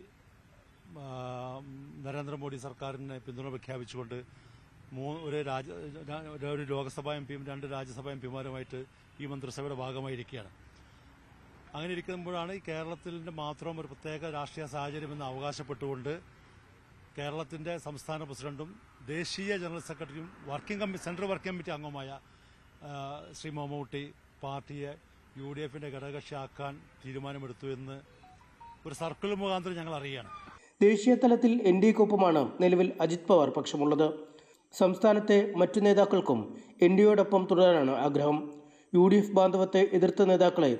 നരേന്ദ്രമോദി സർക്കാരിനെ പിന്തുണ പ്രഖ്യാപിച്ചുകൊണ്ട് ഒരു രാജ ഒരു ലോക്സഭാ എം പിയും രണ്ട് രാജ്യസഭാ എം പിമാരുമായിട്ട് ഈ മന്ത്രിസഭയുടെ ഭാഗമായിരിക്കുകയാണ്. അങ്ങനെ ഇരിക്കുമ്പോഴാണ് ഈ കേരളത്തിന്റെ മാത്രം ഒരു പ്രത്യേക രാഷ്ട്രീയ സാഹചര്യമെന്ന് അവകാശപ്പെട്ടുകൊണ്ട് കേരളത്തിന്റെ സംസ്ഥാന പ്രസിഡന്റും ദേശീയ ജനറൽ സെക്രട്ടറിയും working committee central working committee അംഗമായ ശ്രീ മമ്മൂട്ടി പാർട്ടിയെ യു ഡി എഫിന്റെ ഘടകകക്ഷിയാക്കാൻ തീരുമാനമെടുത്തു എന്ന് ഒരു സർക്കിൾ മുഖാന്തരം ഞങ്ങൾ അറിയുകയാണ്. ദേശീയ തലത്തിൽ എൻ ഡി എക്കൊപ്പമാണ് നിലവിൽ അജിത് പവാർ പക്ഷമുള്ളത്. സംസ്ഥാനത്തെ മറ്റു നേതാക്കൾക്കും എൻ ഡി തുടരാനാണ് ആഗ്രഹം. യു ഡി എഫ് ബാന്ധവത്തെ എതിർത്ത നേതാക്കളെ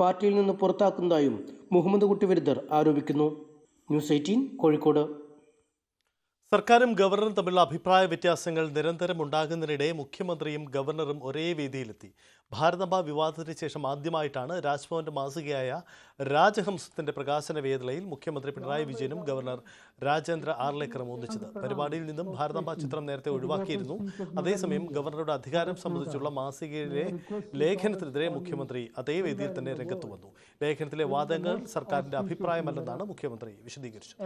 പാർട്ടിയിൽ നിന്ന് പുറത്താക്കുന്നതായും മുഹമ്മദ് കുട്ടി വിരുദ്ധർ ആരോപിക്കുന്നു. News eighteen Kozhikode. സർക്കാരും ഗവർണറും തമ്മിലുള്ള അഭിപ്രായ വ്യത്യാസങ്ങൾ നിരന്തരം ഉണ്ടാകുന്നതിനിടെ മുഖ്യമന്ത്രിയും ഗവർണറും ഒരേ വേദിയിലെത്തി. ഭാരതമ്പ വിവാദത്തിന് ശേഷം ആദ്യമായിട്ടാണ് രാജ്ഭവന്റെ മാസികയായ രാജഹംസത്തിന്റെ പ്രകാശന വേദിയിൽ മുഖ്യമന്ത്രി പിണറായി വിജയനും ഗവർണർ രാജേന്ദ്ര ആർലേക്കറും ഒന്നിച്ചത്. പരിപാടിയിൽ നിന്നും ഭാരതമ്പ ചിത്രം നേരത്തെ ഒഴിവാക്കിയിരുന്നു. അതേസമയം ഗവർണറുടെ അധികാരം സംബന്ധിച്ചുള്ള മാസികയിലെ ലേഖനത്തിനെതിരെ മുഖ്യമന്ത്രി അതേ വേദിയിൽ തന്നെ രംഗത്ത് വന്നു. ലേഖനത്തിലെ വാദങ്ങൾ സർക്കാരിന്റെ അഭിപ്രായമല്ലെന്നാണ് മുഖ്യമന്ത്രി വിശദീകരിച്ചത്.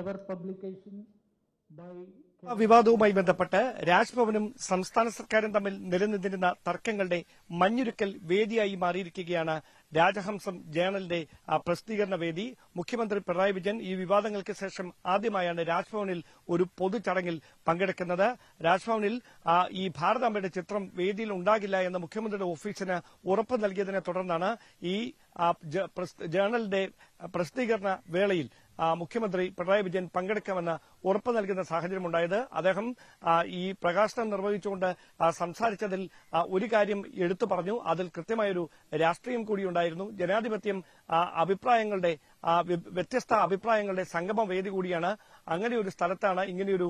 വിവാദവുമായി ബന്ധപ്പെട്ട് രാജ്ഭവനും സംസ്ഥാന സർക്കാരും തമ്മിൽ നിലനിന്നിരുന്ന തർക്കങ്ങളുടെ മഞ്ഞുരുക്കൽ വേദിയായി മാറിയിരിക്കുകയാണ് രാജഹംസം ജേണലിന്റെ പ്രസിദ്ധീകരണ വേദി. മുഖ്യമന്ത്രി പിണറായി വിജയൻ ഈ വിവാദങ്ങൾക്ക് ശേഷം ആദ്യമായാണ് രാജ്ഭവനിൽ ഒരു പൊതു ചടങ്ങിൽ പങ്കെടുക്കുന്നത്. രാജ്ഭവനിൽ ഈ ഭാരതാംബയുടെ ചിത്രം വേദിയിൽ ഉണ്ടാകില്ല എന്ന് മുഖ്യമന്ത്രിയുടെ ഓഫീസിന് ഉറപ്പ് നൽകിയതിനെ തുടർന്നാണ് ഈ ജേണലിന്റെ പ്രസിദ്ധീകരണ വേളയിൽ മുഖ്യമന്ത്രി പിണറായി വിജയൻ പങ്കെടുക്കാമെന്ന് ഉറപ്പ് നൽകുന്ന സാഹചര്യമുണ്ടായത്. അദ്ദേഹം ഈ പ്രകാശനം നിർവഹിച്ചുകൊണ്ട് സംസാരിച്ചതിൽ ഒരു കാര്യം എടുത്തു പറഞ്ഞു. അതിൽ കൃത്യമായൊരു രാഷ്ട്രീയം കൂടിയുണ്ടായിരുന്നു. ജനാധിപത്യം അഭിപ്രായങ്ങളുടെ വ്യത്യസ്ത അഭിപ്രായങ്ങളുടെ സംഗമ വേദി കൂടിയാണ്. അങ്ങനെ ഒരു സ്ഥലത്താണ് ഇങ്ങനെയൊരു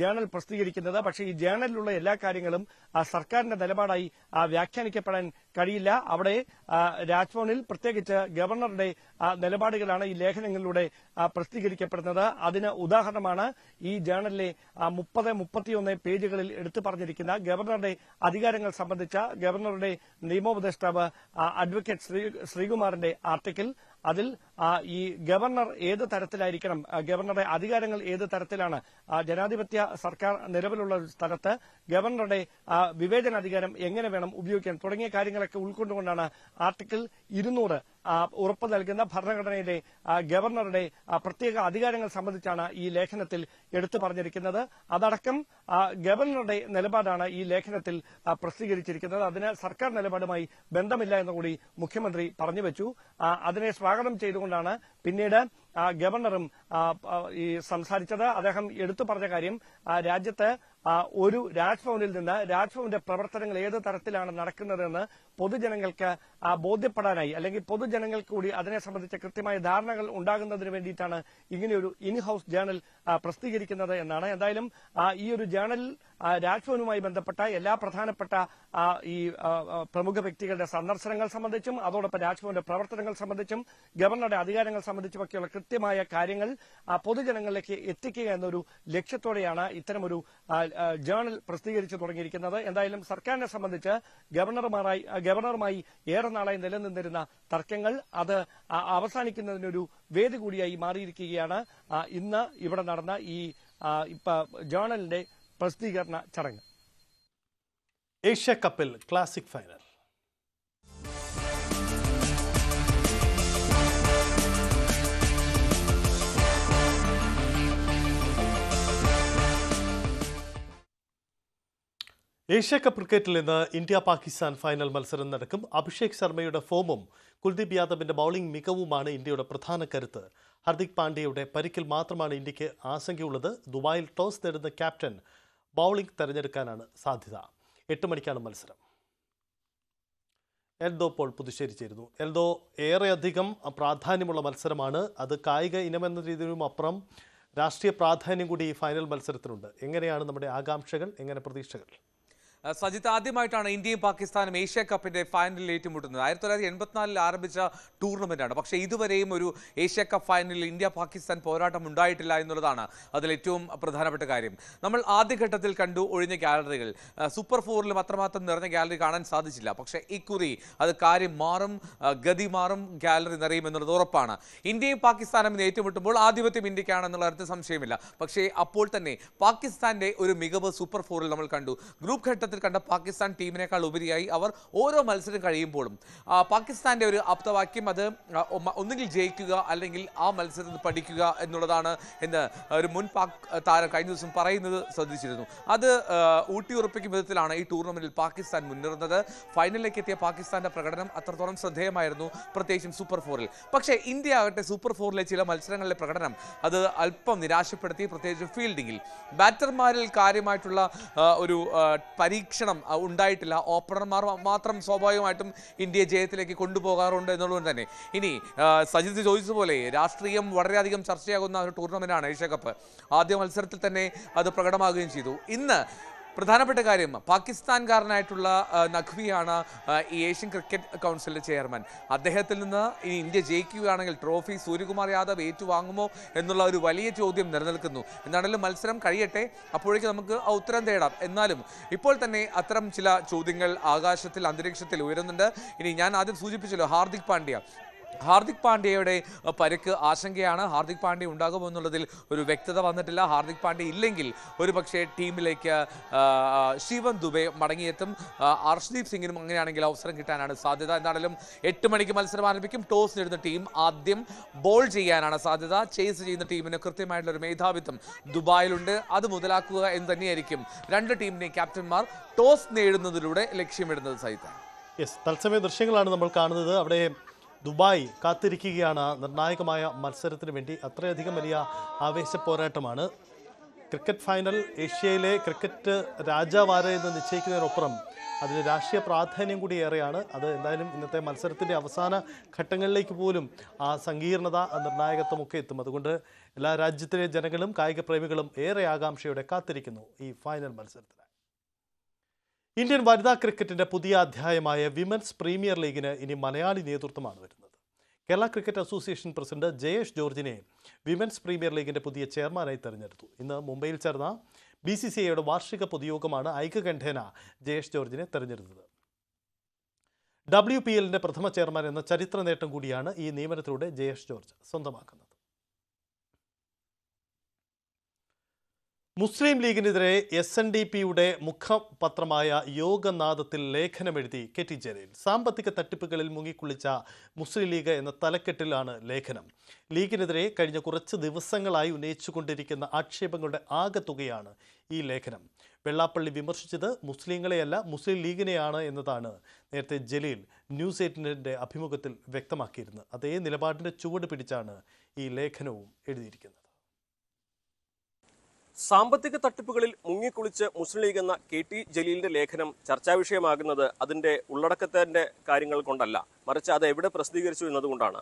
ജേണൽ പ്രസിദ്ധീകരിക്കുന്നത്. പക്ഷേ ഈ ജേണലിലുള്ള എല്ലാ കാര്യങ്ങളും സർക്കാരിന്റെ നിലപാടായി വ്യാഖ്യാനിക്കപ്പെടാൻ കഴിയില്ല. അവിടെ രാജ്ഭവനിൽ പ്രത്യേകിച്ച് ഗവർണറുടെ നിലപാടുകളാണ് ഈ ലേഖനങ്ങളിലൂടെ പ്രസിദ്ധീകരിക്കപ്പെടുന്നത്. അതിന് ഉദാഹരണമാണ് ഈ ജേണലിലെ മുപ്പത് മുപ്പത്തിയൊന്ന് പേജുകളിൽ എടുത്തു പറഞ്ഞിരിക്കുന്ന ഗവർണറുടെ അധികാരങ്ങൾ സംബന്ധിച്ച ഗവർണറുടെ നിയമോപദേഷ്ടാവ് അഡ്വക്കേറ്റ് ശ്രീകുമാറിന്റെ ആർട്ടിക്കിൾ. അതിൽ ഈ ഗവർണർ ഏത് തരത്തിലായിരിക്കണം ഗവർണറുടെ അധികാരങ്ങൾ ഏത് തരത്തിലാണ് ജനാധിപത്യ സർക്കാർ നിലവിലുള്ള സ്ഥലത്ത് ഗവർണറുടെ വിവേചനാധികാരം എങ്ങനെ വേണം ഉപയോഗിക്കാൻ തുടങ്ങിയ കാര്യങ്ങളൊക്കെ ഉൾക്കൊണ്ടുകൊണ്ടാണ് ആർട്ടിക്കിൾ ഇരുന്നൂറ് ഉറപ്പ് നൽകുന്ന ഭരണഘടനയിലെ ഗവർണറുടെ പ്രത്യേക അധികാരങ്ങൾ സംബന്ധിച്ചാണ് ഈ ലേഖനത്തിൽ എടുത്തു പറഞ്ഞിരിക്കുന്നത്. അതടക്കം ഗവർണറുടെ നിലപാടാണ് ഈ ലേഖനത്തിൽ പ്രസിദ്ധീകരിച്ചിരിക്കുന്നത്. അതിന് സർക്കാർ നിലപാടുമായി ബന്ധമില്ല എന്നുകൂടി മുഖ്യമന്ത്രി പറഞ്ഞു വെച്ചു. അതിനെ സ്വാഗതം ചെയ്തുകൊണ്ടാണ് പിന്നീട് ഗവർണറും ഈ സംസാരിച്ചത് അദ്ദേഹം എടുത്തു പറഞ്ഞ കാര്യം രാജ്യത്ത് ഒരു രാജ്ഭവനിൽ നിന്ന് രാജ്ഭവന്റെ പ്രവർത്തനങ്ങൾ ഏത് തരത്തിലാണ് നടക്കുന്നതെന്ന് പൊതുജനങ്ങൾക്ക് ബോധ്യപ്പെടാനായി അല്ലെങ്കിൽ പൊതുജനങ്ങൾക്ക് കൂടി അതിനെ സംബന്ധിച്ച കൃത്യമായ ധാരണകൾ ഉണ്ടാകുന്നതിന് വേണ്ടിയിട്ടാണ് ഇങ്ങനെയൊരു ഇൻ ഹൌസ് ജേണൽ പ്രസിദ്ധീകരിക്കുന്നത് എന്നാണ്. എന്തായാലും ഈ ഒരു ജേണൽ രാജ്ഭവനുമായി ബന്ധപ്പെട്ട എല്ലാ പ്രധാനപ്പെട്ട ഈ പ്രമുഖ വ്യക്തികളുടെ സന്ദർശനങ്ങൾ സംബന്ധിച്ചും അതോടൊപ്പം രാജ്ഭവന്റെ പ്രവർത്തനങ്ങൾ സംബന്ധിച്ചും ഗവർണറുടെ അധികാരങ്ങൾ സംബന്ധിച്ചുമൊക്കെയുള്ള കൃത്യമായ കാര്യങ്ങൾ പൊതുജനങ്ങളിലേക്ക് എത്തിക്കുക എന്നൊരു ലക്ഷ്യത്തോടെയാണ് ഇത്തരമൊരു ജേണൽ പ്രസിദ്ധീകരിച്ചു തുടങ്ങിയിരിക്കുന്നത്. എന്തായാലും സർക്കാരിനെ സംബന്ധിച്ച് ഗവർണർമാരായി ഗവർണറുമായി ഏറെ നാളായി നിലനിന്നിരുന്ന തർക്കങ്ങൾ അത് അവസാനിക്കുന്നതിനൊരു വേദി കൂടിയായി മാറിയിരിക്കുകയാണ്. ഇന്ന് ഇവിടെ നടന്ന ഈ ജേണലിന്റെ പ്രസിദ്ധീകരണ ചടങ്ങ്. ഏഷ്യ കപ്പിൽ ക്ലാസിക് ഫൈനൽ. ഏഷ്യ കപ്പ് ക്രിക്കറ്റിൽ ഇന്ന് ഇന്ത്യ പാകിസ്ഥാൻ ഫൈനൽ മത്സരം നടക്കും. അഭിഷേക് ശർമ്മയുടെ ഫോമും കുൽദീപ് യാദവിന്റെ ബൗളിംഗ് മികവുമാണ് ഇന്ത്യയുടെ പ്രധാന കരുത്ത്. ഹർദിക് പാണ്ഡ്യയുടെ പരിക്കിൽ മാത്രമാണ് ഇന്ത്യയ്ക്ക് ആശങ്കയുള്ളത്. ദുബായിൽ ടോസ് നേടുന്ന ക്യാപ്റ്റൻ ബൗളിംഗ് തെരഞ്ഞെടുക്കാനാണ് സാധ്യത. എട്ട് മണിക്കാണ് മത്സരം. എൽദോ പോൾ പുതുശ്ശേരി ചേരുന്നു. എൽദോ ഏറെയധികം പ്രാധാന്യമുള്ള മത്സരമാണ്. അത് കായിക ഇനമെന്ന രീതിയിലും അപ്പുറം രാഷ്ട്രീയ പ്രാധാന്യം കൂടി ഈ ഫൈനൽ മത്സരത്തിനുണ്ട്. എങ്ങനെയാണ് നമ്മുടെ ആകാംക്ഷകൾ? എങ്ങനെ പ്രതീക്ഷകൾ? സജിത്ത് ആദ്യമായിട്ടാണ് ഇന്ത്യയും പാകിസ്ഥാനും ഏഷ്യ കപ്പിന്റെ ഫൈനലിൽ ഏറ്റുമുട്ടുന്നത്. ആയിരത്തി തൊള്ളായിരത്തി എൺപത്തിനാലിൽ ആരംഭിച്ച ടൂർണമെന്റാണ്. പക്ഷേ ഇതുവരെയും ഒരു ഏഷ്യ കപ്പ് ഫൈനലിൽ ഇന്ത്യ പാകിസ്ഥാൻ പോരാട്ടം ഉണ്ടായിട്ടില്ല എന്നുള്ളതാണ് അതിൽ ഏറ്റവും പ്രധാനപ്പെട്ട കാര്യം. നമ്മൾ ആദ്യഘട്ടത്തിൽ കണ്ടു ഒഴിഞ്ഞ ഗാലറികൾ. അഹ് സൂപ്പർ ഫോറിലും അത്രമാത്രം നിറഞ്ഞ ഗാലറി കാണാൻ സാധിച്ചില്ല. പക്ഷേ ഇക്കുറി അത് കാര്യം മാറും ഗതി മാറും ഗാലറി നിറയും എന്നുള്ളത് ഉറപ്പാണ്. ഇന്ത്യയും പാകിസ്ഥാനും ഏറ്റുമുട്ടുമ്പോൾ ആധിപത്യം ഇന്ത്യക്കാണെന്നുള്ള കാര്യത്തിൽ സംശയമില്ല. പക്ഷേ അപ്പോൾ തന്നെ പാകിസ്ഥാന്റെ ഒരു മികവ് സൂപ്പർ ഫോറിൽ നമ്മൾ കണ്ടു. ഗ്രൂപ്പ് ഘട്ടത്തിൽ കണ്ട പാകിസ്ഥാൻ ടീമിനേക്കാൾ ഉപരിയായി അവർ ഓരോ മത്സരം കഴിയുമ്പോഴും പാകിസ്ഥാന്റെ ഒരു അപ്തവാക്യം അത് ഒന്നുകിൽ ജയിക്കുക അല്ലെങ്കിൽ ആ മത്സരത്തിൽ പഠിക്കുക എന്നുള്ളതാണ് എന്ന് ഒരു മുൻ പാക് താരം കഴിഞ്ഞ ദിവസം പറയുന്നത് ശ്രദ്ധിച്ചിരുന്നു. അത് ഊട്ടിയുറപ്പിക്കും വിധത്തിലാണ് ഈ ടൂർണമെന്റിൽ പാകിസ്ഥാൻ മുന്നേറുന്നത്. ഫൈനലിലേക്ക് എത്തിയ പാകിസ്ഥാന്റെ പ്രകടനം അത്രത്തോളം ശ്രദ്ധേയമായിരുന്നു പ്രത്യേകിച്ചും സൂപ്പർ ഫോറിൽ. പക്ഷേ ഇന്ത്യ ആകട്ടെ സൂപ്പർ ഫോറിലെ ചില മത്സരങ്ങളിലെ പ്രകടനം അത് അല്പം നിരാശപ്പെടുത്തി പ്രത്യേകിച്ച് ഫീൽഡിങ്ങിൽ. ബാറ്റർമാരിൽ കാര്യമായിട്ടുള്ള ഒരു ആ, പരീക്ഷണം ഉണ്ടായിട്ടില്ല. ഓപ്പണർമാർ മാത്രം സ്വാഭാവികമായിട്ടും ഇന്ത്യയെ ജയത്തിലേക്ക് കൊണ്ടുപോകാറുണ്ട് എന്നുള്ളത് തന്നെ. ഇനി സജിത് ചോദിച്ചതുപോലെ രാഷ്ട്രീയം വളരെയധികം ചർച്ചയാകുന്ന ഒരു ടൂർണമെന്റാണ് ഏഷ്യ കപ്പ്. ആദ്യ മത്സരത്തിൽ തന്നെ അത് പ്രകടമാകുകയും ചെയ്തു. ഇന്ന് പ്രധാനപ്പെട്ട കാര്യം പാകിസ്ഥാൻകാരനായിട്ടുള്ള നഖ്വിയാണ് ഈ ഏഷ്യൻ ക്രിക്കറ്റ് കൗൺസിലിന്റെ ചെയർമാൻ. അദ്ദേഹത്തിൽ നിന്ന് ഇനി ഇന്ത്യ ജയിക്കുകയാണെങ്കിൽ ട്രോഫി സൂര്യകുമാർ യാദവ് ഏറ്റുവാങ്ങുമോ എന്നുള്ള ഒരു വലിയ ചോദ്യം നിലനിൽക്കുന്നു. എന്നാണെങ്കിലും മത്സരം കഴിയട്ടെ അപ്പോഴേക്കും നമുക്ക് ഉത്തരം തേടാം. എന്നാലും ഇപ്പോൾ തന്നെ അത്തരം ചില ചോദ്യങ്ങൾ ആകാശത്തിൽ അന്തരീക്ഷത്തിൽ ഉയരുന്നുണ്ട്. ഇനി ഞാൻ ആദ്യം സൂചിപ്പിച്ചല്ലോ ഹാർദിക് പാണ്ഡ്യ. ഹാർദിക് പാണ്ഡ്യയുടെ പരുക്ക് ആശങ്കയാണ്. ഹാർദിക് പാണ്ഡ്യ ഉണ്ടാകുമോ എന്നുള്ളതിൽ ഒരു വ്യക്തത വന്നിട്ടില്ല. ഹാർദിക് പാണ്ഡ്യ ഇല്ലെങ്കിൽ ഒരു പക്ഷേ ടീമിലേക്ക് ശിവൻ ദുബെ മടങ്ങിയെത്തും. അർഷ്ദീപ് സിംഗിനും അങ്ങനെയാണെങ്കിൽ അവസരം കിട്ടാനാണ് സാധ്യത. എന്താണെങ്കിലും എട്ട് മണിക്ക് മത്സരം ആരംഭിക്കും. ടോസ് നേടുന്ന ടീം ആദ്യം ബോൾ ചെയ്യാനാണ് സാധ്യത. ചേസ് ചെയ്യുന്ന ടീമിന് കൃത്യമായിട്ടുള്ള ഒരു മേധാവിത്വം ദുബായിലുണ്ട്. അത് മുതലാക്കുക എന്ന് തന്നെയായിരിക്കും രണ്ട് ടീമിനെയും ക്യാപ്റ്റന്മാർ ടോസ് നേടുന്നതിലൂടെ ലക്ഷ്യമിടുന്നത് സഹിതം. യെസ് തത്സമയ ദൃശ്യങ്ങളാണ് നമ്മൾ കാണുന്നത്. അവിടെ ദുബായ് കാത്തിരിക്കുകയാണ് നിർണായകമായ മത്സരത്തിന് വേണ്ടി അത്രയധികം വലിയ ആവേശ പോരാട്ടമാണ്. ക്രിക്കറ്റ് ഫൈനൽ ഏഷ്യയിലെ ക്രിക്കറ്റ് രാജാവാര എന്ന് നിശ്ചയിക്കുന്നതിനൊപ്പം അതിന് രാഷ്ട്രീയ പ്രാധാന്യം കൂടി ഏറെയാണ്. അത് എന്തായാലും ഇന്നത്തെ മത്സരത്തിന്റെ അവസാന ഘട്ടങ്ങളിലേക്ക് പോലും ആ സങ്കീർണത നിർണായകത്വമൊക്കെ എത്തും. അതുകൊണ്ട് എല്ലാ രാജ്യത്തിലെ ജനങ്ങളും കായിക പ്രേമികളും ഏറെ ആകാംക്ഷയോടെ കാത്തിരിക്കുന്നു ഈ ഫൈനൽ മത്സരത്തിന്. ഇന്ത്യൻ വനിതാ ക്രിക്കറ്റിന്റെ പുതിയ അധ്യായമായ വിമൻസ് പ്രീമിയർ ലീഗിന് ഇനി മലയാളി നേതൃത്വമാണ് വരുന്നത്. Kerala cricket association president Jayesh ജോർജിനെ വിമൻസ് പ്രീമിയർ ലീഗിന്റെ പുതിയ ചെയർമാനായി തെരഞ്ഞെടുത്തു. ഇന്ന് മുംബൈയിൽ ചേർന്ന ബി സി സി ഐയുടെ വാർഷിക പൊതുയോഗമാണ് ഐക്യകണ്ഠേന ജയേഷ് ജോർജിനെ തെരഞ്ഞെടുത്തത്. ഡബ്ല്യു പി എല്ലിന്റെ പ്രഥമ ചെയർമാൻ എന്ന ചരിത്ര നേട്ടം കൂടിയാണ് ഈ നിയമനത്തിലൂടെ ജയേഷ് ജോർജ് സ്വന്തമാക്കുന്നത്. മുസ്ലിം ലീഗിനെതിരെ എസ് എൻ ഡി പിയുടെ മുഖപത്രമായ യോഗനാഥത്തിൽ ലേഖനമെഴുതി കെ ടി ജലീൽ. സാമ്പത്തിക തട്ടിപ്പുകളിൽ മുങ്ങിക്കുളിച്ച മുസ്ലിം ലീഗ് എന്ന തലക്കെട്ടിലാണ് ലേഖനം. ലീഗിനെതിരെ കഴിഞ്ഞ കുറച്ച് ദിവസങ്ങളായി ഉന്നയിച്ചുകൊണ്ടിരിക്കുന്ന ആക്ഷേപങ്ങളുടെ ആകെത്തുകയാണ് ഈ ലേഖനം. വെള്ളാപ്പള്ളി വിമർശിച്ചത് മുസ്ലിങ്ങളെയല്ല മുസ്ലിം ലീഗിനെയാണ് എന്നതാണ് നേരത്തെ ജലീൽ ന്യൂസ് എയ്റ്റിന്റെ അഭിമുഖത്തിൽ വ്യക്തമാക്കിയിരുന്നത്. അതേ നിലപാടിന്റെ ചുവട് പിടിച്ചാണ് ഈ ലേഖനവും എഴുതിയിരിക്കുന്നത്. സാമ്പത്തിക തട്ടിപ്പുകളിൽ മുങ്ങിക്കുളിച്ച് മുസ്ലിം ലീഗ് എന്ന കെ ടി ജലീലിന്റെ ലേഖനം ചർച്ചാ വിഷയമാകുന്നത് അതിന്റെ ഉള്ളടക്കത്തിന്റെ കാര്യങ്ങൾ കൊണ്ടല്ല. മറിച്ച് അത് എവിടെ പ്രസിദ്ധീകരിച്ചു എന്നതുകൊണ്ടാണ്.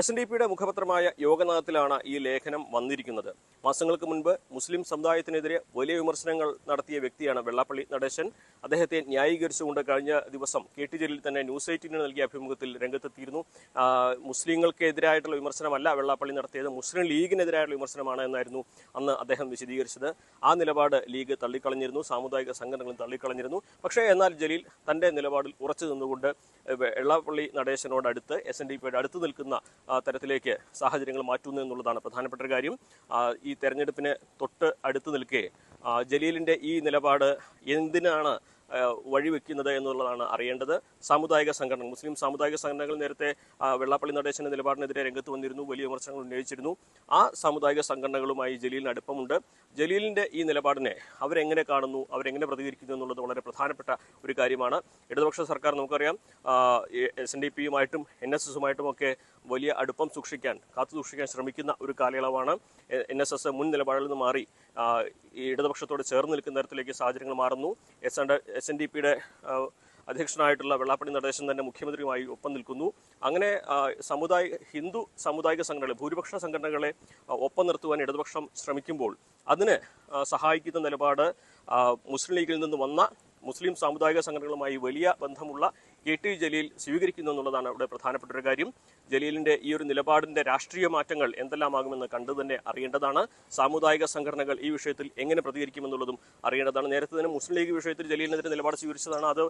എസ് എൻ ഡി പിയുടെ മുഖപത്രമായ യോഗനാഥത്തിലാണ് ഈ ലേഖനം വന്നിരിക്കുന്നത്. മാസങ്ങൾക്ക് മുൻപ് മുസ്ലിം സമുദായത്തിനെതിരെ വലിയ വിമർശനങ്ങൾ നടത്തിയ വ്യക്തിയാണ് വെള്ളാപ്പള്ളി നടേശൻ. അദ്ദേഹത്തെ ന്യായീകരിച്ചുകൊണ്ട് കഴിഞ്ഞ ദിവസം കെ ടി ജലീൽ തന്നെ ന്യൂസ് എയ്റ്റീന് നൽകിയ അഭിമുഖത്തിൽ രംഗത്തെത്തിയിരുന്നു. മുസ്ലിങ്ങൾക്കെതിരായിട്ടുള്ള വിമർശനമല്ല വെള്ളാപ്പള്ളി നടത്തിയത്. മുസ്ലിം ലീഗിനെതിരായിട്ടുള്ള വിമർശനമാണ് എന്നായിരുന്നു അന്ന് അദ്ദേഹം വിശദീകരിച്ചത്. ആ നിലപാട് ലീഗ് തള്ളിക്കളഞ്ഞിരുന്നു. സാമുദായിക സംഘടനകളും തള്ളിക്കളഞ്ഞിരുന്നു. പക്ഷേ എന്നാൽ ജലീൽ തന്റെ നിലപാടിൽ ഉറച്ചു നിന്നുകൊണ്ട് വെള്ളാപ്പള്ളി നടേശനോടടുത്ത് എസ് എൻ ഡി പിയുടെ അടുത്ത് നിൽക്കുന്ന തരത്തിലേക്ക് സാഹചര്യങ്ങൾ മാറ്റുന്നു എന്നുള്ളതാണ് പ്രധാനപ്പെട്ട ഒരു കാര്യം. ഈ തെരഞ്ഞെടുപ്പിന് തൊട്ട് അടുത്ത് നിൽക്കെ ജലീലിന്റെ ഈ നിലപാട് എന്തിനാണ് വഴിവെക്കുന്നത് എന്നുള്ളതാണ് അറിയേണ്ടത്. സാമുദായിക സംഘടന മുസ്ലിം സാമുദായിക സംഘടനകൾ നേരത്തെ വെള്ളാപ്പള്ളി നടേശന്റെ നിലപാടിനെതിരെ രംഗത്ത് വന്നിരുന്നു വലിയ വിമർശനങ്ങൾ ഉന്നയിച്ചിരുന്നു. ആ സാമുദായിക സംഘടനകളുമായി ജലീലിന് അടുപ്പമുണ്ട്. ജലീലിന്റെ ഈ നിലപാടിനെ അവരെങ്ങനെ കാണുന്നു അവരെങ്ങനെ പ്രതികരിക്കുന്നു എന്നുള്ളത് വളരെ പ്രധാനപ്പെട്ട ഒരു കാര്യമാണ്. ഇടതുപക്ഷ സർക്കാർ നമുക്കറിയാം എസ് എൻ ഡി പിയുമായിട്ടും എൻ എസ് എസുമായിട്ടും ഒക്കെ വലിയ അടുപ്പം സൂക്ഷിക്കാൻ കാത്തു സൂക്ഷിക്കാൻ ശ്രമിക്കുന്ന ഒരു കാലയളവാണ്. എൻ എസ് എസ് മുൻ നിലപാടിൽ നിന്ന് മാറി ഇടതുപക്ഷത്തോട് ചേർന്ന് നിൽക്കുന്ന തരത്തിലേക്ക് സാഹചര്യങ്ങൾ മാറുന്നു. എസ് എസ് എൻ ഡി പിയുടെ അധ്യക്ഷനായിട്ടുള്ള വെള്ളാപ്പള്ളി നടേശൻ തന്നെ മുഖ്യമന്ത്രിയുമായി ഒപ്പം നിൽക്കുന്നു. അങ്ങനെ സമുദായ ഹിന്ദു സാമുദായിക സംഘടനകളെ ഭൂരിപക്ഷ സംഘടനകളെ ഒപ്പം നിർത്തുവാൻ ഇടതുപക്ഷം ശ്രമിക്കുമ്പോൾ അതിന് സഹായിക്കുന്ന നിലപാട് മുസ്ലിം ലീഗിൽ നിന്ന് വന്ന മുസ്ലിം സാമുദായിക സംഘടനകളുമായി വലിയ ബന്ധമുള്ള കെ ടി ജലീൽ സ്വീകരിക്കുന്നു എന്നുള്ളതാണ് ഇവിടെ പ്രധാനപ്പെട്ട ഒരു കാര്യം. ജലീലിന്റെ ഈ ഒരു നിലപാടിന്റെ രാഷ്ട്രീയ മാറ്റങ്ങൾ എന്തെല്ലാമാകുമെന്ന് കണ്ടു തന്നെ അറിയേണ്ടതാണ്. സാമുദായിക സംഘടനകൾ ഈ വിഷയത്തിൽ എങ്ങനെ പ്രതികരിക്കുമെന്നുള്ളതും അറിയേണ്ടതാണ്. നേരത്തെ തന്നെ മുസ്ലിം ലീഗ് വിഷയത്തിൽ ജലീലിനെതിരെ നിലപാട് സ്വീകരിച്ചതാണ്. അത്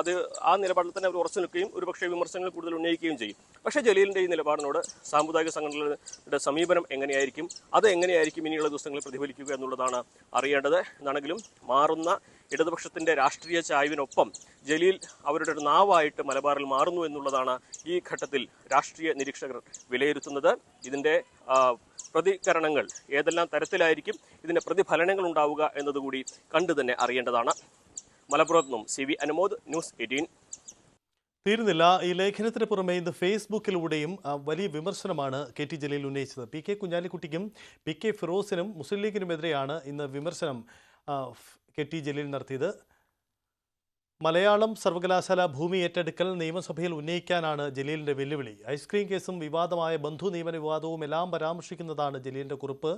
അത് ആ നിലപാടിൽ തന്നെ അവർ ഉറച്ചു നിൽക്കുകയും ഒരുപക്ഷെ വിമർശനങ്ങൾ കൂടുതൽ ഉന്നയിക്കുകയും ചെയ്യും. പക്ഷേ ജലീലിന്റെ ഈ നിലപാടിനോട് സാമുദായിക സംഘടനകളുടെ സമീപനം എങ്ങനെയായിരിക്കും? അത് എങ്ങനെയായിരിക്കും ഇനിയുള്ള ദിവസങ്ങളിൽ പ്രതിഫലിക്കുക എന്നുള്ളതാണ് അറിയേണ്ടത്. എന്നാണെങ്കിലും മാറുന്ന ഇടതുപക്ഷത്തിന്റെ രാഷ്ട്രീയ ചായ്വിനൊപ്പം ജലീൽ അവരുടെ ഒരു നാവായിട്ട് മലബാറിൽ മാറുന്നു എന്നുള്ളതാണ് ഈ ഘട്ടത്തിൽ രാഷ്ട്രീയ നിരീക്ഷകർ വിലയിരുത്തുന്നത്. ഇതിന്റെ പ്രതികരണങ്ങൾ ഏതെല്ലാം തരത്തിലായിരിക്കും ഇതിന്റെ പ്രതിഫലനങ്ങൾ ഉണ്ടാവുക എന്നതുകൂടി കണ്ടു തന്നെ അറിയേണ്ടതാണ്. മലപ്പുറത്ത് നിന്നും C V Anumod news eighteen. തീരുന്നില്ല. ഈ ലേഖനത്തിന് പുറമെ ഇന്ന് ഫേസ്ബുക്കിലൂടെയും വലിയ വിമർശനമാണ് കെ ടി ജലീൽ ഉന്നയിച്ചത്. പി കെ കുഞ്ഞാലിക്കുട്ടിക്കും പി കെ ഫിറോസിനും മുസ്ലിം ലീഗിനുമെതിരെയാണ് ഇന്ന് വിമർശനം കെ ടി ജലീൽ നടത്തിയത്. മലയാളം സർവകലാശാല ഭൂമി ഏറ്റെടുക്കൽ നിയമസഭയിൽ ഉന്നയിക്കാനാണ് ജലീലിന്റെ വെല്ലുവിളി. ഐസ്ക്രീം കേസും വിവാദമായ ബന്ധു നിയമന വിവാദവും എല്ലാം പരാമർശിക്കുന്നതാണ് ജലീലിന്റെ കുറിപ്പ്.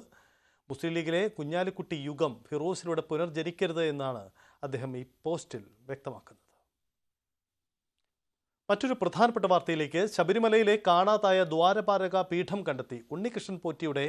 മുസ്ലിം ലീഗിലെ കുഞ്ഞാലിക്കുട്ടി യുഗം ഫിറോസിലൂടെ പുനർജനിക്കരുത് എന്നാണ് അദ്ദേഹം ഈ പോസ്റ്റിൽ വ്യക്തമാക്കുന്നത്. മറ്റൊരു പ്രധാനപ്പെട്ട വാർത്തയിലേക്ക് ശബരിമലയിലെ കാണാതായ ദ്വാരപാലക പീഠം കണ്ടെത്തി. ഉണ്ണികൃഷ്ണൻ പോറ്റിയുടെ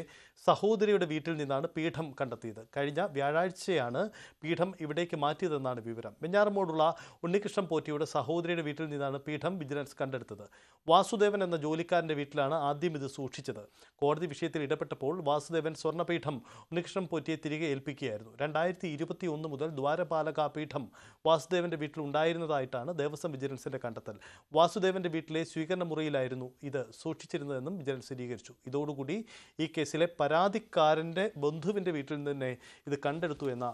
സഹോദരിയുടെ വീട്ടിൽ നിന്നാണ് പീഠം കണ്ടെത്തിയത്. കഴിഞ്ഞ വ്യാഴാഴ്ചയാണ് പീഠം ഇവിടേക്ക് മാറ്റിയതെന്നാണ് വിവരം. വെഞ്ഞാറമോടുള്ള ഉണ്ണികൃഷ്ണൻ പോറ്റിയുടെ സഹോദരിയുടെ വീട്ടിൽ നിന്നാണ് പീഠം വിജിലൻസ് കണ്ടെടുത്തത്. വാസുദേവൻ എന്ന ജോലിക്കാരന്റെ വീട്ടിലാണ് ആദ്യം ഇത് സൂക്ഷിച്ചത്. കോടതി വിഷയത്തിൽ ഇടപെട്ടപ്പോൾ വാസുദേവൻ സ്വർണപീഠം ഉണ്ണികൃഷ്ണൻ പോറ്റിയെ തിരികെ ഏൽപ്പിക്കുകയായിരുന്നു. രണ്ടായിരത്തി ഇരുപത്തി ഒന്ന് മുതൽ ദ്വാരപാലക പീഠം വാസുദേവന്റെ വീട്ടിൽ ഉണ്ടായിരുന്നതായിട്ടാണ് ദേവസ്വം വിജിലൻസിന്റെ കണ്ടെത്തൽ. വാസുദേവന്റെ വീട്ടിലെ സ്വീകരണ മുറിയിലായിരുന്നു ഇത് സൂക്ഷിച്ചിരുന്നതെന്നും വിജിലൻസ് സ്ഥിരീകരിച്ചു. ഇതോടുകൂടി ഈ കേസിലെ പരാതിക്കാരന്റെ ബന്ധുവിന്റെ വീട്ടിൽ നിന്ന് തന്നെ ഇത് കണ്ടെടുത്തു എന്ന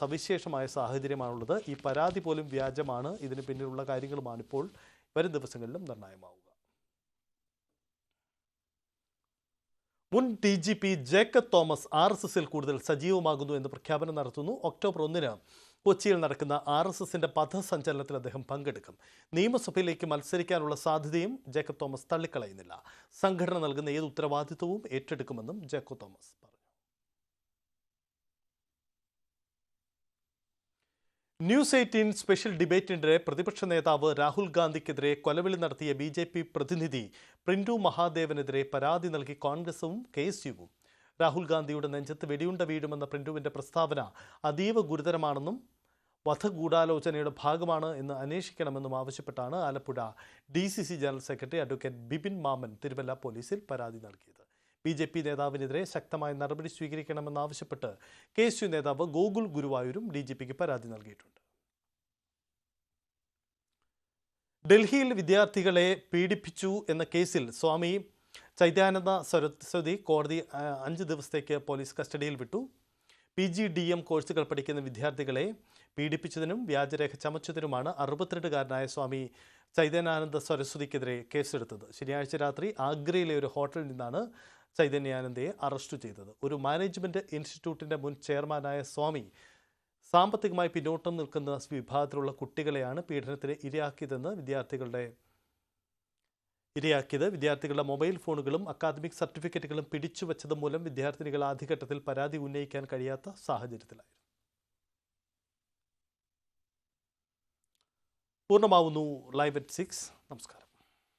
സവിശേഷമായ സാഹചര്യമാണുള്ളത്. ഈ പരാതി പോലും വ്യാജമാണ്. ഇതിന് പിന്നിലുള്ള കാര്യങ്ങളുമാണ് ഇപ്പോൾ വരും ദിവസങ്ങളിലും നിർണായകമാവുക. മുൻ D G P Jacob Thomas R S എസിൽ കൂടുതൽ സജീവമാകുന്നു എന്ന് പ്രഖ്യാപനം നടത്തുന്നു. ഒക്ടോബർ ഒന്നിന് കൊച്ചിയിൽ നടക്കുന്ന ആർ എസ് എസിന്റെ പഥസഞ്ചലനത്തിൽ അദ്ദേഹം പങ്കെടുക്കും. നിയമസഭയിലേക്ക് മത്സരിക്കാനുള്ള സാധ്യതയും ജേക്കബ് തോമസ് തള്ളിക്കളയുന്നില്ല. സംഘടന നൽകുന്ന ഏത് ഉത്തരവാദിത്വവും ഏറ്റെടുക്കുമെന്നും ജേക്കബ് തോമസ് പറഞ്ഞു. ന്യൂസ് എയ്റ്റീൻ സ്പെഷ്യൽ ഡിബേറ്റിനിടെ പ്രതിപക്ഷ നേതാവ് രാഹുൽ ഗാന്ധിക്കെതിരെ കൊലവിളി നടത്തിയ ബി പ്രതിനിധി പ്രിന്റു മഹാദേവനെതിരെ പരാതി നൽകി കോൺഗ്രസും കെ എസ് യുവും. രാഹുൽ ഗാന്ധിയുടെ നെഞ്ചത്ത് വെടിയുണ്ട വീഴുമെന്ന പ്രിന്റുവിന്റെ പ്രസ്താവന അതീവ ഗുരുതരമാണെന്നും വധഗൂഢാലോചനയുടെ ഭാഗമാണ് എന്ന് അന്വേഷിക്കണമെന്നും ആവശ്യപ്പെട്ടാണ് Alappuzha D C C general secretary advocate Bipin Mammen Thiruvalla പോലീസിൽ പരാതി നൽകിയത്. ബി ജെ പി നേതാവിനെതിരെ ശക്തമായ നടപടി സ്വീകരിക്കണമെന്നാവശ്യപ്പെട്ട് കെ എസ് യു നേതാവ് ഗോകുൽ ഗുരുവായൂരും ഡി ജി പിക്ക് പരാതി നൽകിയിട്ടുണ്ട്. ഡൽഹിയിൽ വിദ്യാർത്ഥികളെ പീഡിപ്പിച്ചു എന്ന കേസിൽ സ്വാമി ചൈത്യാനന്ദ സരസ്വതി കോടതി അഞ്ച് ദിവസത്തേക്ക് പോലീസ് കസ്റ്റഡിയിൽ വിട്ടു. പി ജി ഡി എം കോഴ്സുകൾ പഠിക്കുന്ന വിദ്യാർത്ഥികളെ പീഡിപ്പിച്ചതിനും വ്യാജരേഖ ചമച്ചതിനുമാണ് അറുപത്തിരണ്ടുകാരനായ സ്വാമി ചൈതന്യാനന്ദ സരസ്വതിക്കെതിരെ കേസെടുത്തത്. ശനിയാഴ്ച രാത്രി ആഗ്രയിലെ ഒരു ഹോട്ടലിൽ നിന്നാണ് ചൈതന്യാനന്ദയെ അറസ്റ്റ് ചെയ്തത്. ഒരു മാനേജ്മെന്റ് ഇൻസ്റ്റിറ്റ്യൂട്ടിന്റെ മുൻ ചെയർമാനായ സ്വാമി സാമ്പത്തികമായി പിന്നോട്ടം നിൽക്കുന്ന വിഭാഗത്തിലുള്ള കുട്ടികളെയാണ് പീഡനത്തിന് ഇരയാക്കിയതെന്ന് വിദ്യാർത്ഥികളുടെ ഇരയാക്കിയത്. വിദ്യാർത്ഥികളുടെ മൊബൈൽ ഫോണുകളും അക്കാദമിക് സർട്ടിഫിക്കറ്റുകളും പിടിച്ചുവച്ചത് മൂലം വിദ്യാർത്ഥിനികൾ ആദ്യഘട്ടത്തിൽ പരാതി ഉന്നയിക്കാൻ കഴിയാത്ത സാഹചര്യത്തിലായിരുന്നു. പൂർണമാവുന്നു ലൈവ് അറ്റ് സിക്സ്. നമസ്കാരം.